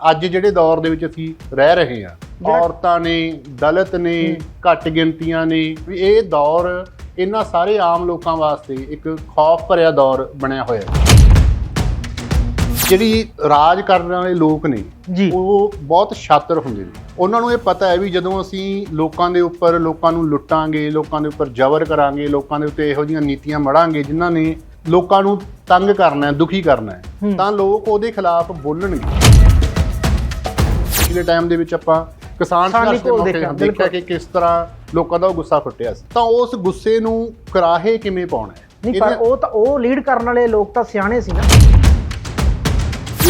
ਅੱਜ ਜਿਹੜੇ ਦੌਰ ਦੇ ਵਿੱਚ ਅਸੀਂ ਰਹਿ ਰਹੇ ਹਾਂ ਔਰਤਾਂ ਨੇ ਦਲਿਤ ਨੇ ਘੱਟ ਗਿਣਤੀਆਂ ਨੇ ਵੀ ਇਹ ਦੌਰ ਇਹਨਾਂ ਸਾਰੇ ਆਮ ਲੋਕਾਂ ਵਾਸਤੇ ਇੱਕ ਖੌਫ ਭਰਿਆ ਦੌਰ ਬਣਿਆ ਹੋਇਆ ਹੈ। ਜਿਹੜੀ ਰਾਜ ਕਰਨ ਵਾਲੇ ਲੋਕ ਨੇ ਜੀ। ਉਹ ਬਹੁਤ ਸ਼ਾਤਰ ਹੁੰਦੇ ਨੇ। ਉਹਨਾਂ ਨੂੰ ਇਹ ਪਤਾ ਹੈ ਵੀ ਜਦੋਂ ਅਸੀਂ ਲੋਕਾਂ ਦੇ ਉੱਪਰ ਲੋਕਾਂ ਨੂੰ ਲੁੱਟਾਂਗੇ ਲੋਕਾਂ ਦੇ ਉੱਪਰ ਜ਼ਬਰ ਕਰਾਂਗੇ ਲੋਕਾਂ ਦੇ ਉੱਤੇ ਇਹੋ ਜਿਹੀਆਂ ਨੀਤੀਆਂ ਮੜਾਂਗੇ ਜਿਨ੍ਹਾਂ ਨੇ ਲੋਕਾਂ ਨੂੰ ਤੰਗ ਕਰਨਾ ਹੈ ਦੁਖੀ ਕਰਨਾ ਹੂੰ। ਤਾਂ ਲੋਕ ਉਹਦੇ ਖਿਲਾਫ ਬੋਲਣਗੇ। ਪਿਛਲੇ ਟਾਈਮ ਦੇ ਵਿੱਚ ਆਪਾਂ ਕਿਸਾਨ ਸੰਘਰਸ਼ ਦੇ ਮੌਕੇ ਦੇਖਿਆ। ਕਿ ਕਿਸ ਤਰ੍ਹਾਂ ਲੋਕਾਂ ਦਾ ਗੁੱਸਾ ਫੁੱਟਿਆ ਸੀ। ਤਾਂ ਉਸ ਗੁੱਸੇ ਨੂੰ ਕਰਾਹੇ ਕਿਵੇਂ ਪਾਉਣਾ ਹੈ? ਨਹੀਂ ਪਰ ਉਹ ਤਾਂ ਉਹ ਲੀਡ ਕਰਨ ਵਾਲੇ ਲੋਕ ਤਾਂ ਸਿਆਣੇ ਸੀ ਨਾ।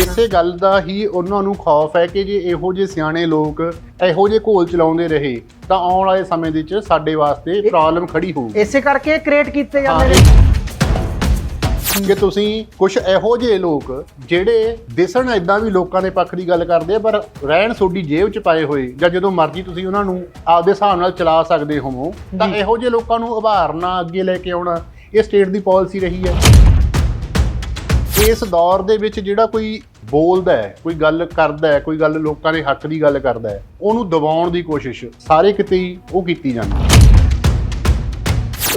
ਇਸੇ ਗੱਲ ਦਾ ਹੀ ਉਹਨਾਂ ਨੂੰ ਖੌਫ ਹੈ ਕਿ ਜੇ ਇਹੋ ਜਿਹੇ ਸਿਆਣੇ ਲੋਕ ਇਹੋ ਜਿਹੇ ਘੋਲ ਚਲਾਉਂਦੇ ਰਹੇ ਤਾਂ ਆਉਣ ਵਾਲੇ ਸਮੇਂ ਦੇ ਵਿੱਚ ਸਾਡੇ ਵਾਸਤੇ ਪ੍ਰੋਬਲਮ ਖੜੀ ਹੋਊਗੀ। ਇਸੇ ਕਰਕੇ ਕ੍ਰੀਏਟ ਕੀਤੇ ਜਾਂਦੇ ਨੇ। ਕਿ ਤੁਸੀਂ ਕੁਝ ਇਹੋ ਜਿਹੇ ਲੋਕ ਜਿਹੜੇ ਦਿਸਣ ਇਦਾਂ ਵੀ ਲੋਕਾਂ ਦੇ ਪੱਖ ਦੀ ਗੱਲ ਕਰਦੇ ਆ ਪਰ ਰਹਿਣ ਤੁਹਾਡੀ ਜੇਬ 'ਚ ਪਾਏ ਹੋਏ ਜਾਂ ਜਦੋਂ ਮਰਜ਼ੀ ਤੁਸੀਂ ਉਹਨਾਂ ਨੂੰ ਆਪਦੇ ਹਿਸਾਬ ਨਾਲ ਚਲਾ ਸਕਦੇ ਹੋਵੋ ਤਾਂ। ਇਹੋ ਜਿਹੇ ਲੋਕਾਂ ਨੂੰ ਉਭਾਰਨਾ ਅੱਗੇ ਲੈ ਕੇ ਆਉਣਾ ਇਹ ਸਟੇਟ ਦੀ ਪਾਲਿਸੀ ਰਹੀ ਹੈ ਇਸ ਦੌਰ ਦੇ ਵਿੱਚ ਜਿਹੜਾ ਕੋਈ ਬੋਲਦਾ ਹੈ ਕੋਈ ਗੱਲ ਕਰਦਾ ਹੈ ਕੋਈ ਗੱਲ ਲੋਕਾਂ ਦੇ ਹੱਕ ਦੀ ਗੱਲ ਕਰਦਾ ਹੈ ਉਹਨੂੰ ਦਬਾਉਣ ਦੀ ਕੋਸ਼ਿਸ਼ ਸਾਰੇ ਕਿਤੇ ਉਹ ਕੀਤੀ ਜਾਂਦੀ ਹੈ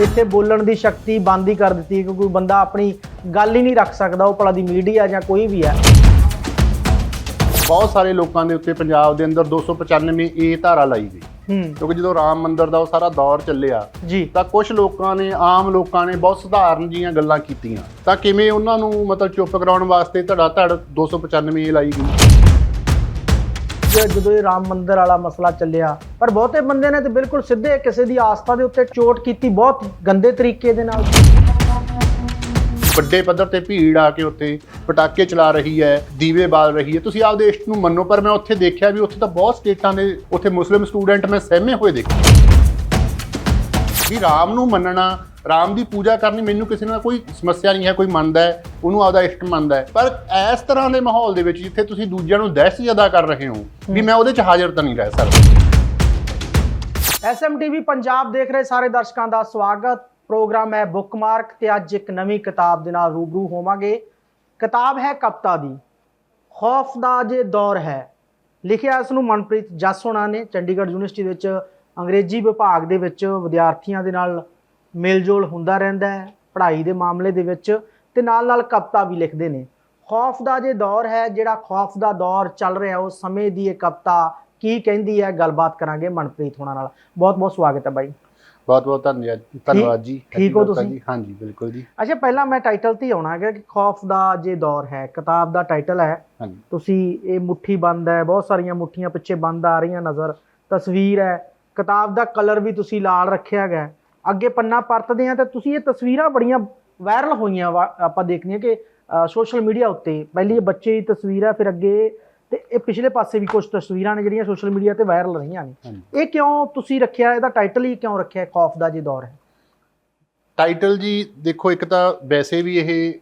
ਇੱਥੇ ਬੋਲਣ ਦੀ ਸ਼ਕਤੀ ਬੰਦ ਹੀ ਕਰ ਦਿੱਤੀ ਕਿ ਕੋਈ ਬੰਦਾ ਆਪਣੀ ਗੱਲ ਹੀ ਨਹੀਂ ਰੱਖ ਸਕਦਾ ਉਹ ਭਲਾ ਦੀ ਮੀਡੀਆ ਜਾਂ ਕੋਈ ਵੀ ਹੈ। ਬਹੁਤ ਸਾਰੇ ਲੋਕਾਂ ਦੇ ਉੱਤੇ ਪੰਜਾਬ ਦੇ ਅੰਦਰ 295 ਏ ਧਾਰਾ ਲਾਈ ਗਈ। ਕਿਉਂਕਿ ਜਦੋਂ ਰਾਮ ਮੰਦਿਰ ਦਾ ਉਹ ਸਾਰਾ ਦੌਰ ਚੱਲਿਆ ਜੀ। ਤਾਂ ਕੁਝ ਲੋਕਾਂ ਨੇ ਆਮ ਲੋਕਾਂ ਨੇ ਬਹੁਤ ਸਧਾਰਨ ਜੀਆਂ ਗੱਲਾਂ ਕੀਤੀਆਂ। ਤਾਂ ਕਿਵੇਂ ਉਹਨਾਂ ਨੂੰ ਮਤਲਬ ਚੁੱਪ ਕਰਾਉਣ ਵਾਸਤੇ ਧੜਾ ਧੜ 295 ਏ ਲਾਈ ਗਈ? ਜਦੋਂ ਇਹ ਰਾਮ ਮੰਦਿਰ ਵਾਲਾ ਮਸਲਾ ਚੱਲਿਆ, ਪਰ ਬਹੁਤੇ ਬੰਦੇ ਨੇ ਤੇ ਬਿਲਕੁਲ ਸਿੱਧੇ ਕਿਸੇ ਦੀ ਆਸਥਾ ਦੇ ਉੱਤੇ ਚੋਟ ਕੀਤੀ ਬਹੁਤ ਗੰਦੇ ਤਰੀਕੇ ਦੇ ਨਾਲ। ਵੱਡੇ ਪੱਧਰ ਤੇ ਭੀੜ ਆ ਕੇ ਉੱਥੇ ਪਟਾਕੇ ਚਲਾ ਰਹੀ ਹੈ, ਦੀਵੇ ਬਾਲ ਰਹੀ ਹੈ। ਤੁਸੀਂ ਆਪਦੇ ਇਸ਼ਟ ਨੂੰ ਮੰਨੋ, ਪਰ ਮੈਂ ਉੱਥੇ ਦੇਖਿਆ ਵੀ ਉੱਥੇ ਤਾਂ ਬਹੁਤ ਸਟੇਟਾਂ ਦੇ, ਉੱਥੇ ਮੁਸਲਿਮ ਸਟੂਡੈਂਟ ਮੈਂ ਸਹਿਮੇ ਹੋਏ ਦੇਖੇ। ਵੀ ਰਾਮ ਨੂੰ ਮੰਨਣਾ, ਰਾਮ ਦੀ ਪੂਜਾ ਕਰਨੀ ਮੈਨੂੰ ਕਿਸੇ ਨਾਲ ਕੋਈ ਸਮੱਸਿਆ ਨਹੀਂ ਹੈ, ਕੋਈ ਮੰਨਦਾ ਹੈ, ਉਹਨੂੰ ਆਪਦਾ ਇਸ਼ਟ ਮੰਨਦਾ ਹੈ। ਪਰ ਇਸ ਤਰ੍ਹਾਂ ਦੇ ਮਾਹੌਲ ਦੇ ਵਿੱਚ ਜਿੱਥੇ ਤੁਸੀਂ ਦੂਜਿਆਂ ਨੂੰ ਦਹਿਸ਼ਤ ਜ਼ਿਆਦਾ ਕਰ ਰਹੇ ਹੋ, ਵੀ ਮੈਂ ਉਹਦੇ 'ਚ ਹਾਜ਼ਰ ਤਾਂ ਨਹੀਂ ਰਹਿ ਸਕਦਾ। ਐਸਐਮਟੀਵੀ ਪੰਜਾਬ ਦੇਖ ਰਹੇ ਸਾਰੇ ਦਰਸ਼ਕਾਂ ਦਾ ਸਵਾਗਤ। ਪ੍ਰੋਗਰਾਮ ਹੈ ਬੁੱਕਮਾਰਕ ਤੇ ਅੱਜ ਇੱਕ ਨਵੀਂ ਕਿਤਾਬ ਦੇ ਨਾਲ ਰੂਬਰੂ ਹੋਵਾਂਗੇ। ਕਿਤਾਬ ਹੈ ਕਪਤਾ ਦੀ। ਖੌਫ ਦਾ ਜੇ ਦੌਰ ਹੈ। ਲਿਖਿਆ ਇਸ ਨੂੰ ਮਨਪ੍ਰੀਤ ਜੱਸ ਹੋਣਾ ਨੇ, ਚੰਡੀਗੜ੍ਹ ਯੂਨੀਵਰਸਿਟੀ ਦੇ ਵਿੱਚ ਅੰਗਰੇਜ਼ੀ ਵਿਭਾਗ ਦੇ ਵਿੱਚ ਵਿਦਿਆਰਥੀਆਂ ਦੇ ਨਾਲ ਮੇਲਜੋਲ ਹੁੰਦਾ ਰਹਿੰਦਾ ਹੈ ਪੜ੍ਹਾਈ ਦੇ ਮਾਮਲੇ ਦੇ ਵਿੱਚ ਤੇ ਨਾਲ ਨਾਲ ਕਵਿਤਾ ਵੀ ਲਿਖਦੇ ਨੇ। ਖੌਫ ਦਾ ਜੇ ਦੌਰ ਹੈ ਜਿਹੜਾ ਖੌਫ ਦਾ ਦੌਰ ਚੱਲ ਰਿਹਾ ਉਸ ਸਮੇਂ ਦੀ ਇਹ ਕਵਿਤਾ ਕੀ ਕਹਿੰਦੀ ਹੈ ਗੱਲਬਾਤ ਕਰਾਂਗੇ ਮਨਪ੍ਰੀਤ ਹੋਣਾ ਨਾਲ। ਬਹੁਤ ਬਹੁਤ ਸਵਾਗਤ ਹੈ ਬਾਈ। ਬਹੁਤ ਬਹੁਤ ਧੰਨਵਾਦ ਧੰਨਵਾਦ ਜੀ। ਠੀਕ ਹੋ ਤੁਸੀਂ? ਹਾਂਜੀ ਬਿਲਕੁਲ ਜੀ। ਅੱਛਾ ਪਹਿਲਾਂ ਮੈਂ ਟਾਈਟਲ ਤੇ ਆਉਣਾ ਹੈਗਾ ਕਿ ਖੌਫ ਦਾ ਜੇ ਦੌਰ ਹੈ ਕਿਤਾਬ ਦਾ ਟਾਈਟਲ ਹੈ। ਤੁਸੀਂ ਇਹ ਮੁੱਠੀ ਬੰਦ ਹੈ ਬਹੁਤ ਸਾਰੀਆਂ ਮੁੱਠੀਆਂ ਪਿੱਛੇ ਬੰਦ ਆ ਰਹੀਆਂ ਨਜ਼ਰ। ਤਸਵੀਰ ਹੈ ਕਿਤਾਬ ਦਾ ਕਲਰ ਵੀ ਤੁਸੀਂ ਲਾਲ ਰੱਖਿਆ ਹੈਗਾ ਹੈ। ਅੱਗੇ ਪੰਨਾ ਪਰਤਦੇ ਆ ਤਾਂ ਤੁਸੀਂ ਇਹ ਤਸਵੀਰਾਂ ਬੜੀਆਂ ਵਾਇਰਲ ਹੋਈਆਂ ਆਪਾਂ ਦੇਖਦੇ ਕਿ ਸੋਸ਼ਲ ਮੀਡੀਆ ਉੱਤੇ। ਪਹਿਲੀ ਇਹ ਬੱਚੇ ਦੀ ਤਸਵੀਰ ਹੈ ਫਿਰ ਅੱਗੇ ਤੇ ਇਹ ਪਿਛਲੇ ਪਾਸੇ ਵੀ ਕੁਝ ਤਸਵੀਰਾਂ ਨੇ ਜਿਹੜੀਆਂ ਸੋਸ਼ਲ ਮੀਡੀਆ ਤੇ ਵਾਇਰਲ ਰਹੀਆਂ ਨੇ। ਇਹ ਕਿਉਂ ਤੁਸੀਂ ਰੱਖਿਆ ਇਹਦਾ ਟਾਈਟਲ ਹੀ ਕਿਉਂ ਰੱਖਿਆ ਖੌਫ ਦਾ ਜੇ ਦੌਰ ਹੈ? ਟਾਈਟਲ ਜੀ ਦੇਖੋ ਇੱਕ ਤਾਂ ਵੈਸੇ ਵੀ ਇਹ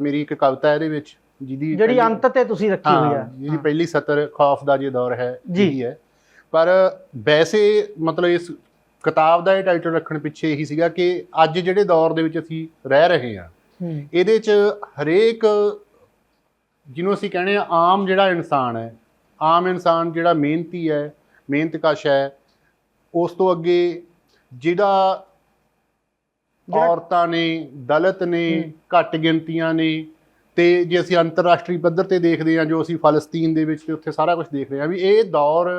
ਮੇਰੀ ਇੱਕ ਕਵਿਤਾ ਹੈ ਇਹਦੇ ਵਿੱਚ ਜਿਹਦੀ ਜਿਹੜੀ ਅੰਤ ਤੇ ਤੁਸੀਂ ਰੱਖੀ ਹੋਈ ਹੈ। ਜਿਹਦੀ ਪਹਿਲੀ ਸਤਰ ਖੌਫ ਦਾ ਜੇ ਦੌਰ ਹੈ ਜੀ। ਹੈ। ਪਰ ਵੈਸੇ ਮਤਲਬ ਇਸ ਕਿਤਾਬ ਦਾ ਇਹ ਟਾਈਟਲ ਰੱਖਣ ਪਿੱਛੇ ਇਹੀ ਸੀਗਾ ਕਿ ਅੱਜ ਜਿਹੜੇ ਦੌਰ ਦੇ ਵਿੱਚ ਅਸੀਂ ਰਹਿ ਰਹੇ ਹਾਂ ਇਹਦੇ 'ਚ ਹਰੇਕ ਜਿਹਨੂੰ ਅਸੀਂ ਕਹਿੰਦੇ ਆ ਆਮ ਜਿਹੜਾ ਇਨਸਾਨ ਹੈ ਆਮ ਇਨਸਾਨ ਜਿਹੜਾ ਮਿਹਨਤੀ ਹੈ ਮਿਹਨਤਕਸ਼ ਹੈ ਉਸ ਤੋਂ ਅੱਗੇ ਜਿਹੜਾ ਜਿਹੜਾ- ਔਰਤਾਂ ਨੇ ਦਲਿਤ ਨੇ ਘੱਟ ਗਿਣਤੀਆਂ ਨੇ ਤੇ ਜੇ ਅਸੀਂ ਅੰਤਰਰਾਸ਼ਟਰੀ ਪੱਧਰ ਤੇ ਦੇਖਦੇ ਹਾਂ ਜੋ ਅਸੀਂ ਫਲਸਤੀਨ ਦੇ ਵਿੱਚ ਤੇ ਉੱਥੇ ਸਾਰਾ ਕੁਝ ਦੇਖ ਰਹੇ ਹਾਂ ਵੀ ਇਹ ਦੌਰ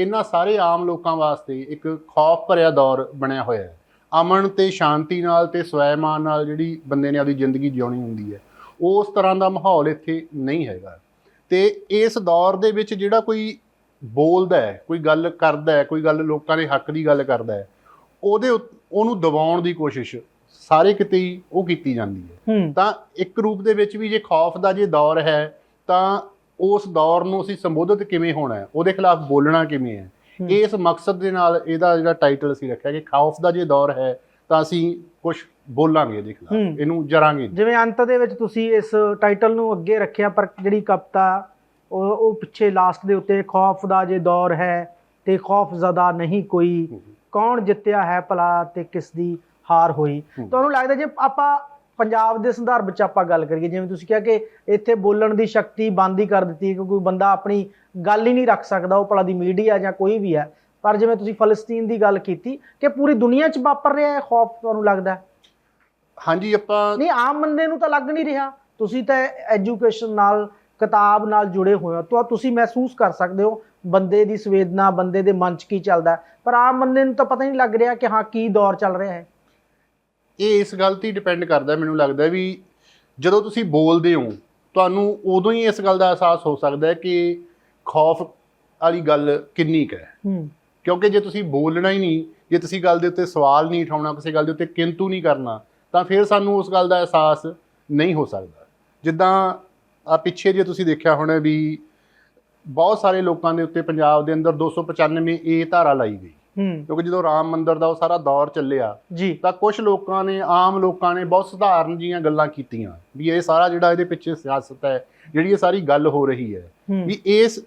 ਇਹਨਾਂ ਸਾਰੇ ਆਮ ਲੋਕਾਂ ਵਾਸਤੇ ਇੱਕ ਖੌਫ ਭਰਿਆ ਦੌਰ ਬਣਿਆ ਹੋਇਆ ਹੈ। ਅਮਨ ਤੇ ਸ਼ਾਂਤੀ ਨਾਲ ਤੇ ਸਵੈਮਾਨ ਨਾਲ ਜਿਹੜੀ ਬੰਦੇ ਨੇ ਆਪਦੀ ਜ਼ਿੰਦਗੀ ਜਿਉਣੀ ਹੁੰਦੀ ਹੈ ਉਸ ਤਰ੍ਹਾਂ ਦਾ ਮਾਹੌਲ ਇੱਥੇ ਨਹੀਂ ਹੈਗਾ। ਤੇ ਇਸ ਦੌਰ ਦੇ ਵਿੱਚ ਜਿਹੜਾ ਕੋਈ ਬੋਲਦਾ ਹੈ ਕੋਈ ਗੱਲ ਕਰਦਾ ਹੈ ਕੋਈ ਗੱਲ ਲੋਕਾਂ ਦੇ ਹੱਕ ਦੀ ਗੱਲ ਕਰਦਾ ਹੈ ਉਹਦੇ ਉਹਨੂੰ ਦਬਾਉਣ ਦੀ ਕੋਸ਼ਿਸ਼ ਸਾਰੇ ਕਿਤੇ ਹੀ ਉਹ ਕੀਤੀ ਜਾਂਦੀ ਹੂੰ। ਤਾਂ ਇੱਕ ਰੂਪ ਦੇ ਵਿੱਚ ਵੀ ਜੇ ਖੌਫ ਦਾ ਜੇ ਦੌਰ ਹੈ ਤਾਂ ਉਸ ਦੌਰ ਨੂੰ ਅਸੀਂ ਸੰਬੋਧਿਤ ਕਿਵੇਂ ਹੋਣਾ ਹੈ ਉਹਦੇ ਖਿਲਾਫ ਬੋਲਣਾ ਕਿਵੇਂ ਹੈ। ਇਸ ਮਕਸਦ ਦੇ ਨਾਲ ਇਹਦਾ ਜਿਹੜਾ ਟਾਈਟਲ ਅਸੀਂ ਰੱਖਿਆ ਕਿ ਖੌਫ ਦਾ ਜੇ ਦੌਰ ਹੈ ਤਾਂ ਅਸੀਂ ਕੁਝ ਬੋਲਾਂਗੇ ਇਹਦੇ ਖਿਲਾਫ। ਇਹਨੂੰ ਜਰਾਂਗੇ। ਜਿਵੇਂ ਅੰਤ ਦੇ ਵਿੱਚ ਤੁਸੀਂ ਇਸ ਟਾਈਟਲ ਨੂੰ ਅੱਗੇ ਰੱਖਿਆ ਪਰ ਜਿਹੜੀ ਕਵਿਤਾ ਉਹ ਉਹ ਪਿੱਛੇ ਲਾਸਟ ਦੇ ਉੱਤੇ ਖੌਫ ਦਾ ਜੇ ਦੌਰ ਹੈ ਤੇ ਖੌਫ ਜ਼ਦਾ ਨਹੀਂ ਕੋਈ ਕੌਣ ਜਿੱਤਿਆ ਹੈ ਭਲਾ ਤੇ ਕਿਸ ਦੀ ਹਾਰ ਹੋਈ। ਤੁਹਾਨੂੰ ਲੱਗਦਾ ਜੇ ਆਪਾਂ ਪੰਜਾਬ ਦੇ ਸੰਦਰਭ ਵਿੱਚ ਆਪਾਂ ਗੱਲ ਕਰੀਏ ਜਿਵੇਂ ਤੁਸੀਂ ਕਿਹਾ ਕਿ ਇੱਥੇ ਬੋਲਣ ਦੀ ਸ਼ਕਤੀ ਬੰਦ ਹੀ ਕਰ ਦਿੱਤੀ ਕਿ ਕੋਈ ਬੰਦਾ ਆਪਣੀ ਗੱਲ ਹੀ ਨਹੀਂ ਰੱਖ ਸਕਦਾ ਉਹ ਭਲਾ ਦੀ ਮੀਡੀਆ ਜਾਂ ਕੋਈ ਵੀ ਹੈ ਪਰ ਜਿਵੇਂ ਤੁਸੀਂ ਫਲਸਤੀਨ ਦੀ ਗੱਲ ਕੀਤੀ ਕਿ ਪੂਰੀ ਦੁਨੀਆ 'ਚ ਵਾਪਰ ਰਿਹਾ ਹੈ ਖੌਫ ਤੁਹਾਨੂੰ ਲੱਗਦਾ ਹੈ? ਹਾਂਜੀ ਆਪਾਂ ਨਹੀਂ ਆਮ ਬੰਦੇ ਨੂੰ ਤਾਂ ਲੱਗ ਨਹੀਂ ਰਿਹਾ ਤੁਸੀਂ ਤਾਂ ਐਜੂਕੇਸ਼ਨ ਨਾਲ ਕਿਤਾਬ ਨਾਲ ਜੁੜੇ ਹੋਏ ਹੋ ਤਾਂ ਤੁਸੀਂ ਮਹਿਸੂਸ ਕਰ ਸਕਦੇ ਹੋ ਬੰਦੇ ਦੀ ਸੰਵੇਦਨਾ ਬੰਦੇ ਦੇ ਮਨ 'ਚ ਕੀ ਚੱਲਦਾ ਹੈ। ਪਰ ਆਮ ਬੰਦੇ ਨੂੰ ਤਾਂ ਪਤਾ ਨਹੀਂ ਲੱਗ ਰਿਹਾ ਕਿ ਹਾਂ ਕੀ ਦੌਰ ਚੱਲ ਰਿਹਾ ਹੈ ਇਹ ਇਸ ਗੱਲ ਤੇ ਡਿਪੈਂਡ ਕਰਦਾ ਮੈਨੂੰ ਲੱਗਦਾ ਵੀ ਜਦੋਂ ਤੁਸੀਂ ਬੋਲਦੇ ਹੋ ਤੁਹਾਨੂੰ ਉਦੋਂ ਹੀ ਇਸ ਗੱਲ ਦਾ ਅਹਿਸਾਸ ਹੋ ਸਕਦਾ ਹੈ ਕਿ ਖੌਫ ਵਾਲੀ ਗੱਲ ਕਿੰਨੀ ਕੁ ਹੈ। ਕਿਉਂਕਿ ਜੇ ਤੁਸੀਂ ਬੋਲਣਾ ਹੀ ਨਹੀਂ ਜੇ ਤੁਸੀਂ ਗੱਲ ਦੇ ਉੱਤੇ ਸਵਾਲ ਨਹੀਂ ਉਠਾਉਣਾ ਕਿਸੇ ਗੱਲ ਦੇ ਉੱਤੇ ਕਿੰਤੂ ਨਹੀਂ ਕਰਨਾ ਤਾਂ ਫਿਰ ਸਾਨੂੰ ਉਸ ਗੱਲ ਦਾ ਅਹਿਸਾਸ ਨਹੀਂ ਹੋ ਸਕਦਾ। ਜਿੱਦਾਂ ਆ ਪਿੱਛੇ ਜੇ ਤੁਸੀਂ ਦੇਖਿਆ ਹੋਣਾ ਵੀ ਬਹੁਤ ਸਾਰੇ ਲੋਕਾਂ ਦੇ ਉੱਤੇ ਪੰਜਾਬ ਦੇ ਅੰਦਰ 295 ਏ ਧਾਰਾ ਲਾਈ ਗਈ। ਕਿਉਂਕਿ ਜਦੋਂ ਰਾਮ ਮੰਦਿਰ ਦਾ ਉਹ ਸਾਰਾ ਦੌਰ ਚੱਲਿਆ ਤਾਂ ਕੁਝ ਲੋਕਾਂ ਨੇ ਆਮ ਲੋਕਾਂ ਨੇ ਬਹੁਤ ਸਧਾਰਨ ਜੀਆਂ ਗੱਲਾਂ ਕੀਤੀਆਂ ਵੀ ਇਹ ਸਾਰਾ ਜਿਹੜਾ ਇਹਦੇ ਪਿੱਛੇ ਸਿਆਸਤ ਹੈ ਜਿਹੜੀ ਇਹ ਸਾਰੀ ਗੱਲ ਹੋ ਰਹੀ ਹੈ ਵੀ ਇਸ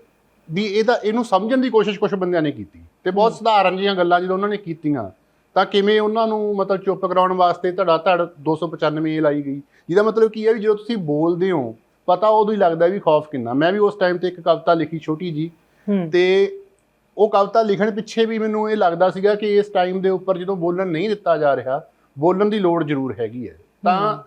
ਵੀ ਇਹਦਾ ਇਹਨੂੰ ਸਮਝਣ ਦੀ ਕੋਸ਼ਿਸ਼ ਕੁਝ ਬੰਦਿਆਂ ਨੇ ਕੀਤੀ। ਤੇ ਬਹੁਤ ਸਧਾਰਨ ਜੀਆਂ ਗੱਲਾਂ ਜਦੋਂ ਉਹਨਾਂ ਨੇ ਕੀਤੀਆਂ ਤਾਂ ਕਿਵੇਂ ਉਹਨਾਂ ਨੂੰ ਮਤਲਬ ਚੁੱਪ ਕਰਾਉਣ ਵਾਸਤੇ ਧੜਾ ਧੜ 295 ਲਾਈ ਗਈ। ਜਿਹਦਾ ਮਤਲਬ ਕੀ ਹੈ ਵੀ ਜਦੋਂ ਤੁਸੀਂ ਬੋਲਦੇ ਹੋ ਪਤਾ ਉਦੋਂ ਹੀ ਲੱਗਦਾ ਵੀ ਖੌਫ ਕਿੰਨਾ। ਮੈਂ ਵੀ ਉਸ ਟਾਈਮ ਤੇ ਇੱਕ ਕਵਿਤਾ ਲਿਖੀ ਛੋਟੀ ਜੀ ਤੇ ਉਹ ਕਵਿਤਾ ਲਿਖਣ ਪਿੱਛੇ ਵੀ ਮੈਨੂੰ ਇਹ ਲੱਗਦਾ ਸੀਗਾ ਕਿ ਇਸ ਟਾਈਮ ਦੇ ਉੱਪਰ ਜਦੋਂ ਬੋਲਣ ਨਹੀਂ ਦਿੱਤਾ ਜਾ ਰਿਹਾ ਬੋਲਣ ਦੀ ਲੋੜ ਜ਼ਰੂਰ ਹੈਗੀ ਹੈ ਤਾਂ